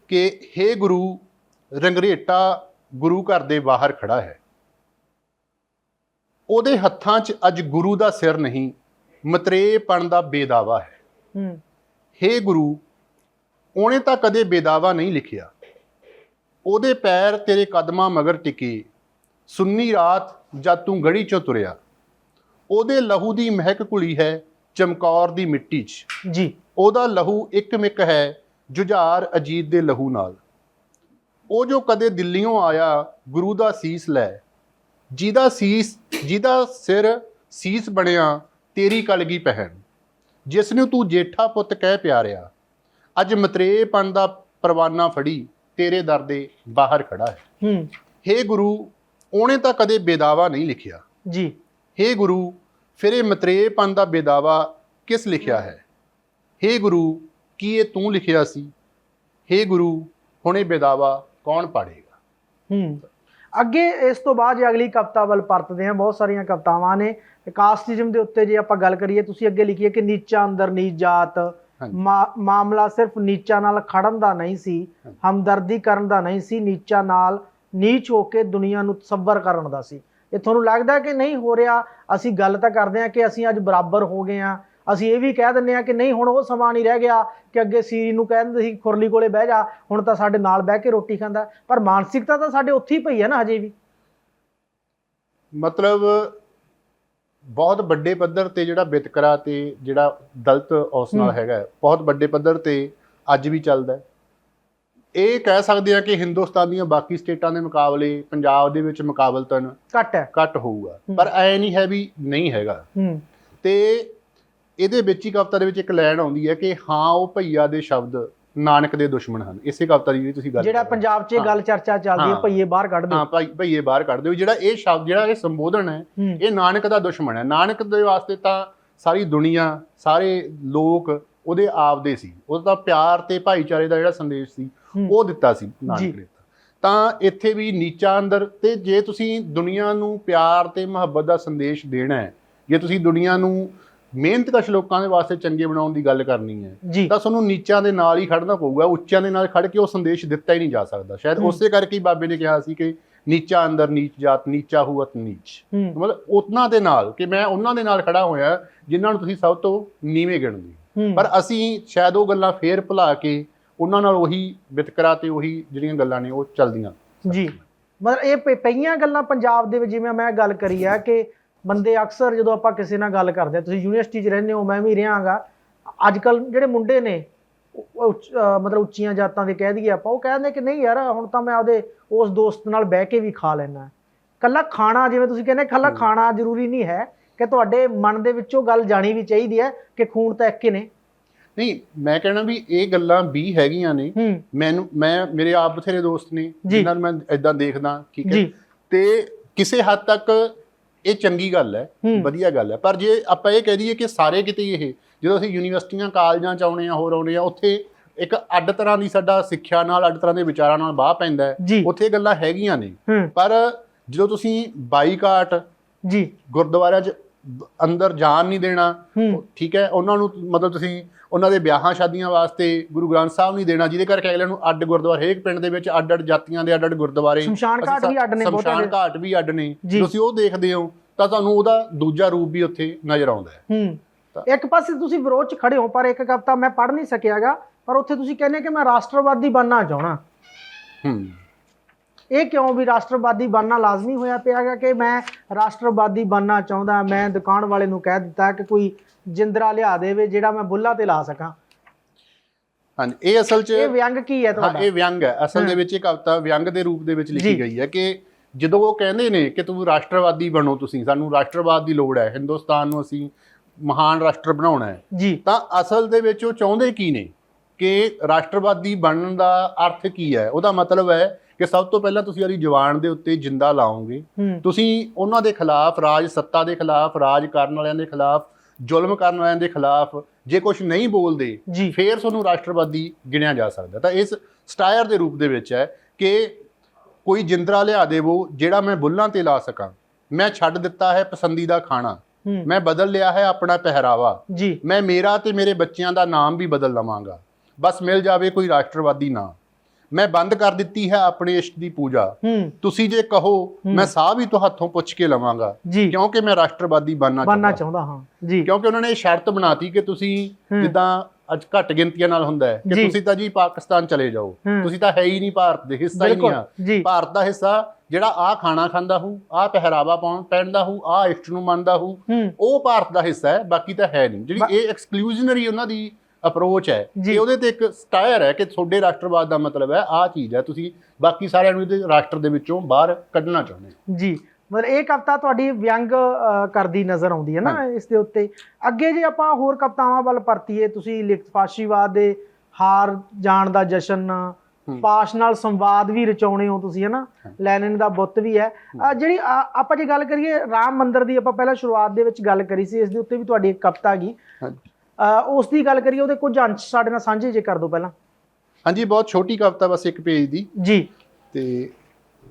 ਕਿ हे ਗੁਰੂ ਰੰਗਰੇਟਾ ਗੁਰੂ ਘਰ ਦੇ ਬਾਹਰ ਖੜਾ ਹੈ। ਉਹਦੇ ਹੱਥਾਂ 'ਚ ਅੱਜ ਗੁਰੂ ਦਾ ਸਿਰ ਨਹੀਂ ਮਤਰੇਪਣ ਦਾ ਬੇਦਾਵਾ ਹੈ। ਹੂੰ। हे ਗੁਰੂ ਉਹਨੇ ਤਾਂ ਕਦੇ ਬੇਦਾਵਾ ਨਹੀਂ ਲਿਖਿਆ। ਉਹਦੇ ਪੈਰ ਤੇਰੇ ਕਦਮਾਂ ਮਗਰ ਟਿਕੇ ਸੁੰਨੀ ਰਾਤ ਜਦ ਤੂੰ ਗੜੀ ਚੋਂ ਤੁਰਿਆ ਉਹਦੇ ਲਹੂ ਦੀ ਮਹਿਕ ਘੁਲੀ ਹੈ ਚਮਕੌਰ ਦੀ ਮਿੱਟੀ 'ਚ। ਜੀ। ਉਹਦਾ ਲਹੂ ਇੱਕ ਮਿੱਕ ਹੈ ਜੁਝਾਰ ਅਜੀਤ ਦੇ ਲਹੂ ਨਾਲ। ਉਹ ਜੋ ਕਦੇ ਦਿੱਲੀੋਂ ਆਇਆ ਗੁਰੂ ਦਾ ਸੀਸ ਲੈ। ਜਿਹਦਾ ਸੀਸ ਜਿਹਦਾ ਸਿਰ ਸੀਸ ਬਣਿਆ ਤੇਰੀ ਕਲਗੀ ਪਹਿਨ ਜਿਸ ਨੂੰ ਤੂੰ ਜੇਠਾ ਪੁੱਤ ਕਹਿ ਪਿਆਰਿਆ ਅੱਜ ਮਤਰੇਪਨ ਦਾ ਪਰਵਾਨਾ ਫੜੀ ਤੇਰੇ ਦਰ ਦੇ ਬਾਹਰ ਖੜਾ ਹੈ। ਹੂੰ। ਹੇ ਗੁਰੂ ਉਹਨੇ ਤਾਂ ਕਦੇ ਬੇਦਾਵਾ ਨਹੀਂ ਲਿਖਿਆ। ਜੀ। ਹੇ ਗੁਰੂ ਫਿਰ ਇਹ ਮਤਰੇਪਨ ਦਾ ਬੇਦਾਵਾ ਕਿਸ ਲਿਖਿਆ ਹੈ? ਹੇ ਗੁਰੂ ਕੀ ਇਹ ਤੂੰ ਲਿਖਿਆ ਸੀ? ਹੇ ਗੁਰੂ ਹੁਣ ਇਹ ਬੇਦਾਵਾ ਕੌਣ ਪਾੜੇਗਾ? ਹੂੰ। ਅੱਗੇ ਇਸ ਤੋਂ ਬਾਅਦ ਜੇ ਅਗਲੀ ਕਵਿਤਾ ਵੱਲ ਪਰਤਦੇ ਹਾਂ ਬਹੁਤ ਸਾਰੀਆਂ ਕਵਿਤਾਵਾਂ ਨੇ। ਕਾਸਟਿਜ਼ਮ ਦੇ ਉੱਤੇ ਜੇ ਆਪਾਂ ਗੱਲ ਕਰੀਏ ਤੁਸੀਂ ਅੱਗੇ ਲਿਖੀਏ ਕਿ ਨੀਚਾ ਅੰਦਰ ਨੀਚ ਜਾਤ। ਮਾਮਲਾ ਸਿਰਫ ਨੀਚਾ ਨਾਲ ਖੜਨ ਦਾ ਨਹੀਂ ਸੀ। ਹਮਦਰਦੀ ਕਰਨ ਦਾ ਨਹੀਂ ਸੀ ਨੀਚਾ ਨਾਲ ਨੀਚ ਹੋ ਕੇ ਦੁਨੀਆ ਨੂੰ ਤਸੱਵਰ ਕਰਨ ਦਾ ਸੀ। ਇਹ ਤੁਹਾਨੂੰ ਲੱਗਦਾ ਕਿ ਨਹੀਂ ਹੋ ਰਿਹਾ? ਅਸੀਂ ਗੱਲ ਤਾਂ ਕਰਦੇ ਹਾਂ ਕਿ ਅਸੀਂ ਅੱਜ ਬਰਾਬਰ ਹੋ ਗਏ ਹਾਂ। ਅਸੀਂ ਇਹ ਵੀ ਕਹਿ ਦਿੰਦੇ ਹਾਂ ਕਿ ਨਹੀਂ ਹੁਣ ਉਹ ਸਮਾਂ ਨਹੀਂ ਰਹਿ ਗਿਆ ਕਿ ਅੱਗੇ ਸੀਰੀ ਨੂੰ ਕਹਿੰਦੇ ਸੀ ਖੁਰਲੀ ਕੋਲੇ ਬਹਿ ਜਾ ਹੁਣ ਤਾਂ ਸਾਡੇ ਨਾਲ ਬਹਿ ਕੇ ਰੋਟੀ ਖਾਂਦਾ। ਪਰ ਮਾਨਸਿਕਤਾ ਤਾਂ ਸਾਡੇ ਉੱਥੇ ਹੀ ਪਈ ਹੈ ਨਾ ਹਜੇ ਵੀ। ਮਤਲਬ ਬਹੁਤ ਵੱਡੇ ਪੱਧਰ ਤੇ ਜਿਹੜਾ ਵਿਤਕਰਾ ਤੇ ਜਿਹੜਾ ਦਲਿਤ ਉਸ ਨਾਲ। ਹੈਗਾ ਬਹੁਤ ਵੱਡੇ ਪੱਧਰ ਤੇ ਅੱਜ ਵੀ ਚੱਲਦਾ ਹੈ। ਇਹ ਕਹਿ ਸਕਦੇ ਆ ਕਿ ਹਿੰਦੁਸਤਾਨ ਦੀਆਂ ਬਾਕੀ ਸਟੇਟਾਂ ਦੇ ਮੁਕਾਬਲੇ ਪੰਜਾਬ ਦੇ ਵਿੱਚ ਮੁਕਾਬਲਤਨ ਘੱਟ ਹੈ ਘੱਟ ਹੋਊਗਾ। ਪਰ ਐ ਨਹੀਂ ਹੈ ਵੀ ਨਹੀਂ ਹੈਗਾ ਹੂੰ ਤੇ ਇਹਦੇ ਵਿੱਚ ਹੀ ਕਵਿਤਾ ਦੇ ਵਿੱਚ ਇੱਕ ਲਾਈਨ ਆਉਂਦੀ ਹੈ ਕਿ ਹਾਂ ਉਹ ਭਈਆ ਦੇ ਸ਼ਬਦ ਨਾਨਕ ਦੇ ਦੁਸ਼ਮਣ ਹਨ ਇਸੇ ਕਵਿਤਾ ਦੀ ਵੀ ਤੁਸੀਂ ਗੱਲ ਜਿਹੜਾ। ਪੰਜਾਬ 'ਚ। ਗੱਲ ਚਰਚਾ ਚੱਲਦੀ ਹੈ। ਭਈਏ ਬਾਹਰ ਕੱਢ ਦਿਓ ਹਾਂ ਭਾਈ ਭਈਏ ਬਾਹਰ ਕੱਢ ਦਿਓ ਜਿਹੜਾ ਇਹ ਸ਼ਬਦ ਜਿਹੜਾ ਇਹ ਸੰਬੋਧਨ ਹੈ ਇਹ ਨਾਨਕ ਦਾ ਦੁਸ਼ਮਣ ਹੈ ਨਾਨਕ ਦੇ ਵਾਸਤੇ ਤਾਂ ਸਾਰੀ ਦੁਨੀਆ ਸਾਰੇ ਲੋਕ ਉਹਦੇ ਆਪ ਦੇ ਸੀ ਉਹਦਾ ਤਾਂ ਪਿਆਰ ਤੇ ਭਾਈਚਾਰੇ ਦਾ ਜਿਹੜਾ ਸੰਦੇਸ਼ ਸੀ। ਉਹ ਦਿੱਤਾ ਸੀ। ਨਾਨਕ ਨੇ ਤਾਂ ਇੱਥੇ ਵੀ ਨੀਚਾ ਅੰਦਰ ਤੇ ਜੇ ਤੁਸੀਂ ਦੁਨੀਆ ਨੂੰ ਪਿਆਰ ਤੇ ਮੁਹੱਬਤ ਦਾ ਸੰਦੇਸ਼ ਦੇਣਾ ਹੈ ਜੇ ਤੁਸੀਂ ਦੁਨੀਆ ਨੂੰ ਮਿਹਨਤਕਸ਼ ਲੋਕਾਂ ਦੇ ਵਾਸਤੇ ਚੰਗੇ ਬਣਾਉਣ ਦੀ ਗੱਲ ਕਰਨੀ ਹੈ ਤਾਂ ਤੁਹਾਨੂੰ ਨੀਚਾਂ ਦੇ ਨਾਲ ਹੀ ਖੜਨਾ ਪਊਗਾ ਉੱਚਿਆਂ ਦੇ ਨਾਲ ਖੜ ਕੇ ਉਹ ਸੰਦੇਸ਼ ਦਿੱਤਾ ਹੀ ਨਹੀਂ ਜਾ ਸਕਦਾ। ਸ਼ਾਇਦ। ਉਸੇ ਕਰਕੇ ਹੀ ਬਾਬੇ ਨੇ ਕਿਹਾ ਸੀ ਕਿ ਨੀਚਾ ਅੰਦਰ ਨੀਚ ਜਾਤ ਨੀਚਾ ਹੁਅਤ ਨੀਚ। ਮਤਲਬ ਉਹਨਾਂ ਦੇ ਨਾਲ ਕਿ ਮੈਂ ਉਹਨਾਂ ਦੇ ਨਾਲ ਖੜਾ ਹੋਇਆ ਜਿਨ੍ਹਾਂ ਨੂੰ ਤੁਸੀਂ ਸਭ ਤੋਂ ਨੀਵੇਂ ਗਿਣਦੇ ਪਰ ਅਸੀਂ ਸ਼ਾਇਦ ਉਹ ਗੱਲਾਂ ਫੇਰ ਭੁਲਾ ਕੇ ਉਹਨਾਂ ਨਾਲ ਉਹੀ ਵਿਤਕਰਾ ਤੇ ਉਹੀ ਜਿਹੜੀਆਂ ਗੱਲਾਂ ਨੇ ਉਹ ਚੱਲਦੀਆਂ। ਜੀ। ਮਤਲਬ ਇਹ ਪ- ਪਈਆਂ ਗੱਲਾਂ ਪੰਜਾਬ ਦੇ ਵਿੱਚ ਜਿਵੇਂ ਮੈਂ ਗੱਲ ਕਰੀ ਆ ਕਿ ਬੰਦੇ ਅਕਸਰ ਜਦੋਂ ਆਪਾਂ ਕਿਸੇ ਨਾਲ ਗੱਲ ਕਰਦੇ ਆ ਤੁਸੀਂ ਯੂਨੀਵਰਸਿਟੀ 'ਚ ਰਹਿੰਦੇ ਹੋ ਮੈਂ ਵੀ ਰਿਹਾਗਾ ਅੱਜ ਕੱਲ ਜਿਹੜੇ ਮੁੰਡੇ ਨੇ ਉਹ- ਉਹ ਉੱਚ- ਅਹ ਮਤਲਬ ਉੱਚੀਆਂ ਜਾਤਾਂ ਦੇ ਕਹਿ ਦਈਏ ਆਪਾਂ ਉਹ ਕਹਿੰਦੇ ਕਿ ਨਹੀਂ ਯਾਰ ਹੁਣ ਤਾਂ ਮੈਂ ਆਪਦੇ ਉਸ ਦੋਸਤ ਨਾਲ ਬਹਿ ਕੇ ਵੀ ਖਾ ਲੈਣਾ ਕੱਲਾ ਖਾਣਾ ਜਿਵੇਂ ਤੁਸੀਂ ਕਹਿੰਦੇ ਕੱਲਾ। ਖਾਣਾ ਜ਼ਰੂਰੀ ਨਹੀਂ ਹੈ ਕਿ ਤੁਹਾਡੇ ਮਨ ਦੇ ਵਿੱਚੋਂ ਗੱਲ ਜਾਣੀ ਵੀ ਚਾਹੀਦੀ ਹੈ ਕਿ ਖੂਨ ਤਾਂ ਇੱਕ ਹੀ ਨੇ। ਨਹੀਂ ਮੈਂ ਕਹਿਣਾ ਵੀ ਇਹ ਗੱਲਾਂ ਵੀ ਹੈਗੀਆਂ ਨੇ। ਮੈਨੂੰ ਮੈਂ ਮੇਰੇ ਆਪ ਬਥੇਰੇ ਦੋਸਤ ਨੇ। ਜਿਨ੍ਹਾਂ ਨੂੰ ਮੈਂ ਇਦਾਂ ਦੇਖਦਾ ਠੀਕ ਹੈ। ਤੇ ਕਿਸੇ ਹੱਦ ਤੱਕ ਇਹ ਚੰਗੀ ਗੱਲ ਹੈ। ਵਧੀਆ ਗੱਲ ਹੈ। ਪਰ ਜੇ ਆਪਾਂ ਇਹ ਕਹਿ ਦਈਏ ਕਿ ਸਾਰੇ ਕਿਤੇ ਇਹ ਜਦੋਂ ਅਸੀਂ ਯੂਨੀਵਰਸਿਟੀਆਂ ਕਾਲਜਾਂ ਚ ਆਉਣੇ ਆ ਹੋਰ ਆਉਣੇ ਆ ਉੱਥੇ ਇੱਕ ਅੱਡ ਤਰ੍ਹਾਂ ਦੀ ਸਾਡਾ ਸਿੱਖਿਆ ਨਾਲ ਅੱਡ ਤਰ੍ਹਾਂ ਦੇ ਵਿਚਾਰਾਂ ਨਾਲ ਬਾਹ ਪੈਂਦਾ ਹੈ। ਉੱਥੇ ਗੱਲਾਂ ਹੈਗੀਆਂ ਨੇ। ਪਰ ਜਦੋਂ ਤੁਸੀਂ ਬਾਈਕਾਟ ਜੀ। ਗੁਰਦੁਆਰਿਆਂ 'ਚ ਅੰਦਰ ਜਾਣ ਨਹੀਂ ਦੇਣਾ ਠੀਕ ਹੈ ਉਹਨਾਂ ਨੂੰ ਮਤਲਬ ਤੁਸੀਂ ਉਹਨਾਂ ਦੇ ਵਿਆਹਾਂ ਸ਼ਾਦੀਆਂ ਵਾਸਤੇ ਗੁਰੂ ਗ੍ਰੰਥ ਸਾਹਿਬ ਨਹੀਂ ਦੇਣਾ ਜਿਹਦੇ ਕਰਕੇ ਅਗਲੇ ਨੂੰ ਅੱਡ ਗੁਰਦੁਆਰੇ ਹਰੇਕ ਪਿੰਡ ਦੇ ਵਿੱਚ ਅੱਡ ਅੱਡ ਜਾਤੀਆਂ ਦੇ ਅੱਡ ਅੱਡ ਗੁਰਦੁਆਰੇ। ਸ਼ਮਸ਼ਾਨ ਘਾਟ ਵੀ ਅੱਡ ਨੇ ਬਹੁਤਾਂ ਸ਼ਮਸ਼ਾਨ। ਘਾਟ ਵੀ ਅੱਡ ਨੇ। ਤੁਸੀਂ ਉਹ ਦੇਖਦੇ ਹੋ ਤਾਂ ਤੁਹਾਨੂੰ ਉਹਦਾ ਦੂਜਾ ਰੂਪ ਵੀ ਉੱਥੇ ਨਜ਼ਰ ਆਉਂਦਾ ਹੈ। ਹੂੰ। ਇੱਕ ਪਾਸੇ ਤੁਸੀਂ ਵਿਰੋਧ 'ਚ ਖੜੇ ਹੋ ਪਰ ਇੱਕ ਕਵਿਤਾ ਮੈਂ ਪੜ੍ਹ ਨਹੀਂ ਸਕਿਆਗਾ ਪਰ ਉੱਥੇ ਤੁਸੀਂ ਕਹਿੰਦੇ ਕਿ ਮੈਂ ਰਾਸ਼ਟਰਵਾਦੀ ਬਣਨਾ ਚਾਹਣਾ ਹੂੰ। ਇਹ ਕਿਉਂ ਵੀ ਰਾਸ਼ਟਰਵਾਦੀ ਬਣਨਾ ਲਾਜ਼ਮੀ ਹੋਇਆ ਪਿਆਗਾ ਕਿ ਮੈਂ ਰਾਸ਼ਟਰਵਾਦੀ ਬਣਨਾ ਚਾਹੁੰਦਾ ਮੈਂ ਦੁਕਾਨ ਵਾਲੇ ਨੂੰ ਕਹਿ ਦਿੱਤਾ ਕਿ ਕੋਈ ਜਿੰਦਰਾ ਲਿਆ ਦੇਵੇ ਜਿਹੜਾ ਮੈਂ ਬੁੱਲਾਂ ਤੇ ਲਾ ਸਕਾਂ। ਹਾਂਜੀ ਇਹ ਅਸਲ 'ਚ ਇਹ ਵਿਅੰਗ ਕੀ ਹੈ ਹਾਂ ਤੁਹਾਡਾ ਇਹ ਵਿਅੰਗ ਹੈ। ਅਸਲ ਦੇ ਵਿੱਚ ਇਹ ਕਵਿਤਾ ਵਿਅੰਗ ਦੇ ਰੂਪ ਦੇ ਵਿੱਚ। ਲਿਖੀ ਗਈ ਹੈ ਕਿ ਜਦੋਂ ਉਹ ਕਹਿੰਦੇ ਨੇ ਕਿ ਤੂੰ ਰਾਸ਼ਟਰਵਾਦੀ ਬਣੋ ਤੁਸੀਂ ਸਾਨੂੰ ਰਾਸ਼ਟਰਵਾਦ ਦੀ ਲੋੜ ਹੈ ਹਿੰਦੁਸਤਾਨ ਨੂੰ ਅਸੀਂ ਮਹਾਨ ਰਾਸ਼ਟਰ ਬਣਾਉਣਾ ਹੈ ਜੀ। ਤਾਂ ਅਸਲ ਦੇ ਵਿੱਚ ਉਹ ਚਾਹੁੰਦੇ ਕੀ ਨੇ? ਕਿ ਰਾਸ਼ਟਰਵਾਦੀ ਬਣਨ ਦਾ ਅਰਥ ਕੀ ਹੈ? ਉਹਦਾ ਮਤਲਬ ਹੈ ਕਿ ਸਭ ਤੋਂ ਪਹਿਲਾਂ ਤੁਸੀਂ ਆਪਣੀ ਜਵਾਨ ਦੇ ਉੱਤੇ ਜਿੰਦਾ ਲਾਓਗੇ। ਤੁਸੀਂ ਉਹਨਾਂ ਦੇ ਖਿਲਾਫ ਰਾਜ ਸੱਤਾ ਦੇ ਖਿਲਾਫ ਰਾਜ ਕਰਨ ਵਾਲਿਆਂ ਦੇ ਖਿਲਾਫ ਜ਼ੁਲਮ ਕਰਨ ਵਾਲਿਆਂ ਦੇ ਖਿਲਾਫ ਜੇ ਕੁਝ ਨਹੀਂ ਬੋਲਦੇ ਫੇਰ ਤੁਹਾਨੂੰ ਰਾਸ਼ਟਰਵਾਦੀ ਗਿਣਿਆ ਜਾ ਸਕਦਾ। ਤਾਂ ਇਸ ਸਟਾਇਰ ਦੇ ਰੂਪ ਦੇ ਵਿੱਚ ਹੈ ਕਿ ਕੋਈ ਜਿੰਦਰਾ ਲਿਆ ਦੇਵੋ ਜਿਹੜਾ ਮੈਂ ਬੁੱਲਾਂ ਤੇ ਲਾ ਸਕਾਂ। ਮੈਂ ਛੱਡ ਦਿੱਤਾ ਹੈ ਪਸੰਦੀਦਾ ਖਾਣਾ। ਮੈਂ ਬਦਲ ਲਿਆ ਹੈ ਆਪਣਾ ਪਹਿਰਾਵਾ। ਜੀ। ਮੈਂ ਮੇਰਾ ਤੇ ਮੇਰੇ ਬੱਚਿਆਂ ਦਾ ਨਾਮ ਵੀ ਬਦਲ ਲਵਾਂਗਾ। ਬਸ ਮਿਲ ਜਾਵੇ ਕੋਈ ਰਾਸ਼ਟਰਵਾਦੀ ਨਾਮ ਮੈਂ ਬੰਦ ਕਰ ਦਿੱਤੀ ਹੈ ਆਪਣੇ ਇਸ਼ਟ ਦੀ ਪੂਜਾ। ਤੁਸੀਂ ਜੇ ਕਹੋ ਮੈਂ ਸਾਹ ਵੀ ਤੁਹਾਥੋਂ ਪੁੱਛ ਕੇ ਲਵਾਂਗਾ। ਕਿਉਂਕਿ ਮੈਂ ਰਾਸ਼ਟਰਵਾਦੀ ਬਣਨਾ ਬਣਨਾ ਚਾਹੁੰਦਾ। ਹਾਂ। ਜੀ। ਕਿਉਂਕਿ ਉਹਨਾਂ ਨੇ ਇਹ ਸ਼ਰਤ ਬਣਾਤੀ ਕਿ ਤੁਸੀਂ। ਜਿੱਦਾਂ ਅੱਜ ਘੱਟ ਗਿਣਤੀਆਂ ਨਾਲ ਹੁੰਦਾ ਹੈ ਕਿ। ਤੁਸੀਂ ਤਾਂ ਜੀ ਪਾਕਿਸਤਾਨ ਚਲੇ ਜਾਓ। ਤੁਸੀਂ ਤਾਂ ਹੈ ਹੀ ਨਹੀਂ ਭਾਰਤ ਦੇ ਹਿੱਸਾ ਹੀ ਨਹੀਂ ਆ। ਭਾਰਤ ਦਾ ਹਿੱਸਾ ਜਿਹੜਾ ਆ ਖਾਣਾ ਖਾਂਦਾ ਹੂ ਆ ਪਹਿਰਾਵਾ ਪਾਉਣ ਪਹਿਨਦਾ ਹੂ ਆ ਇਸ਼ਟ ਨੂੰ ਮੰਨਦਾ ਹੂ ਉਹ ਭਾਰਤ ਦਾ ਹਿੱਸਾ ਹੈ ਬਾਕੀ ਤਾਂ ਹੈ ਨਹੀਂ। ਜਿਹੜੀ ਇਹ ਐਕਸਕਲੂਜਨਰੀ ਉਹਨਾਂ ਦੀ ਅਪਰੋਚ ਹੈ। ਕਿ ਉਹਦੇ ਤੇ ਇੱਕ ਸਟਾਇਰ ਹੈ ਕਿ ਤੁਹਾਡੇ ਰਾਸ਼ਟਰਵਾਦ ਦਾ ਮਤਲਬ ਹੈ ਆ ਚੀਜ਼ ਹੈ ਤੁਸੀਂ ਬਾਕੀ ਸਾਰਿਆਂ ਨੂੰ ਇਹਦੇ ਰਾਸ਼ਟਰ ਦੇ ਵਿੱਚੋਂ ਬਾਹਰ ਕੱਢਣਾ ਚਾਹੁੰਦੇ ਹੋ। ਜੀ ਮਤਲਬ ਇਹ ਕਵਿਤਾ ਤੁਹਾਡੀ ਵਿਅੰਗ ਕਰਦੀ ਨਜ਼ਰ ਆਉਂਦੀ ਹੈ ਨਾ ਇਸ ਦੇ ਉੱਤੇ। ਅੱਗੇ ਜੇ ਆਪਾਂ ਹੋਰ ਕਵਿਤਾਵਾਂ ਵੱਲ ਪਰਤੀਏ ਤੁਸੀਂ ਲਿਖਤ ਫਾਸ਼ੀਵਾਦ ਦੇ ਹਾਰ ਜਾਣ ਦਾ ਜਸ਼ਨ ਪਾਸ਼ ਨਾਲ ਸੰਵਾਦ ਵੀ ਰਚਾਉਣੇ ਹੋ ਤੁਸੀਂ ਹੈ ਨਾ? ਲੈਨਿਨ ਦਾ ਬੁੱਤ ਵੀ ਹੈ। ਜਿਹੜੀ ਆਪਾਂ ਜੇ ਗੱਲ ਕਰੀਏ ਰਾਮ ਮੰਦਿਰ ਦੀ ਆਪਾਂ ਪਹਿਲਾਂ ਸ਼ੁਰੂਆਤ ਦੇ ਵਿੱਚ ਗੱਲ ਕਰੀ ਸੀ ਇਸ ਦੇ ਉੱਤੇ ਵੀ ਤੁਹਾਡੀ ਇੱਕ ਕਵਿਤਾ ਗਈ ਉਸ ਦੀ ਗੱਲ ਕਰੀਏ ਉਹਦੇ ਕੁਝ ਅੰਸ਼ ਸਾਡੇ ਨਾਲ ਸਾਂਝੇ ਜੇ ਕਰ ਦਿਓ ਪਹਿਲਾਂ। ਹਾਂਜੀ ਬਹੁਤ ਛੋਟੀ ਕਵਿਤਾ ਬਸ ਇੱਕ ਪੇਜ ਦੀ। ਜੀ। ਤੇ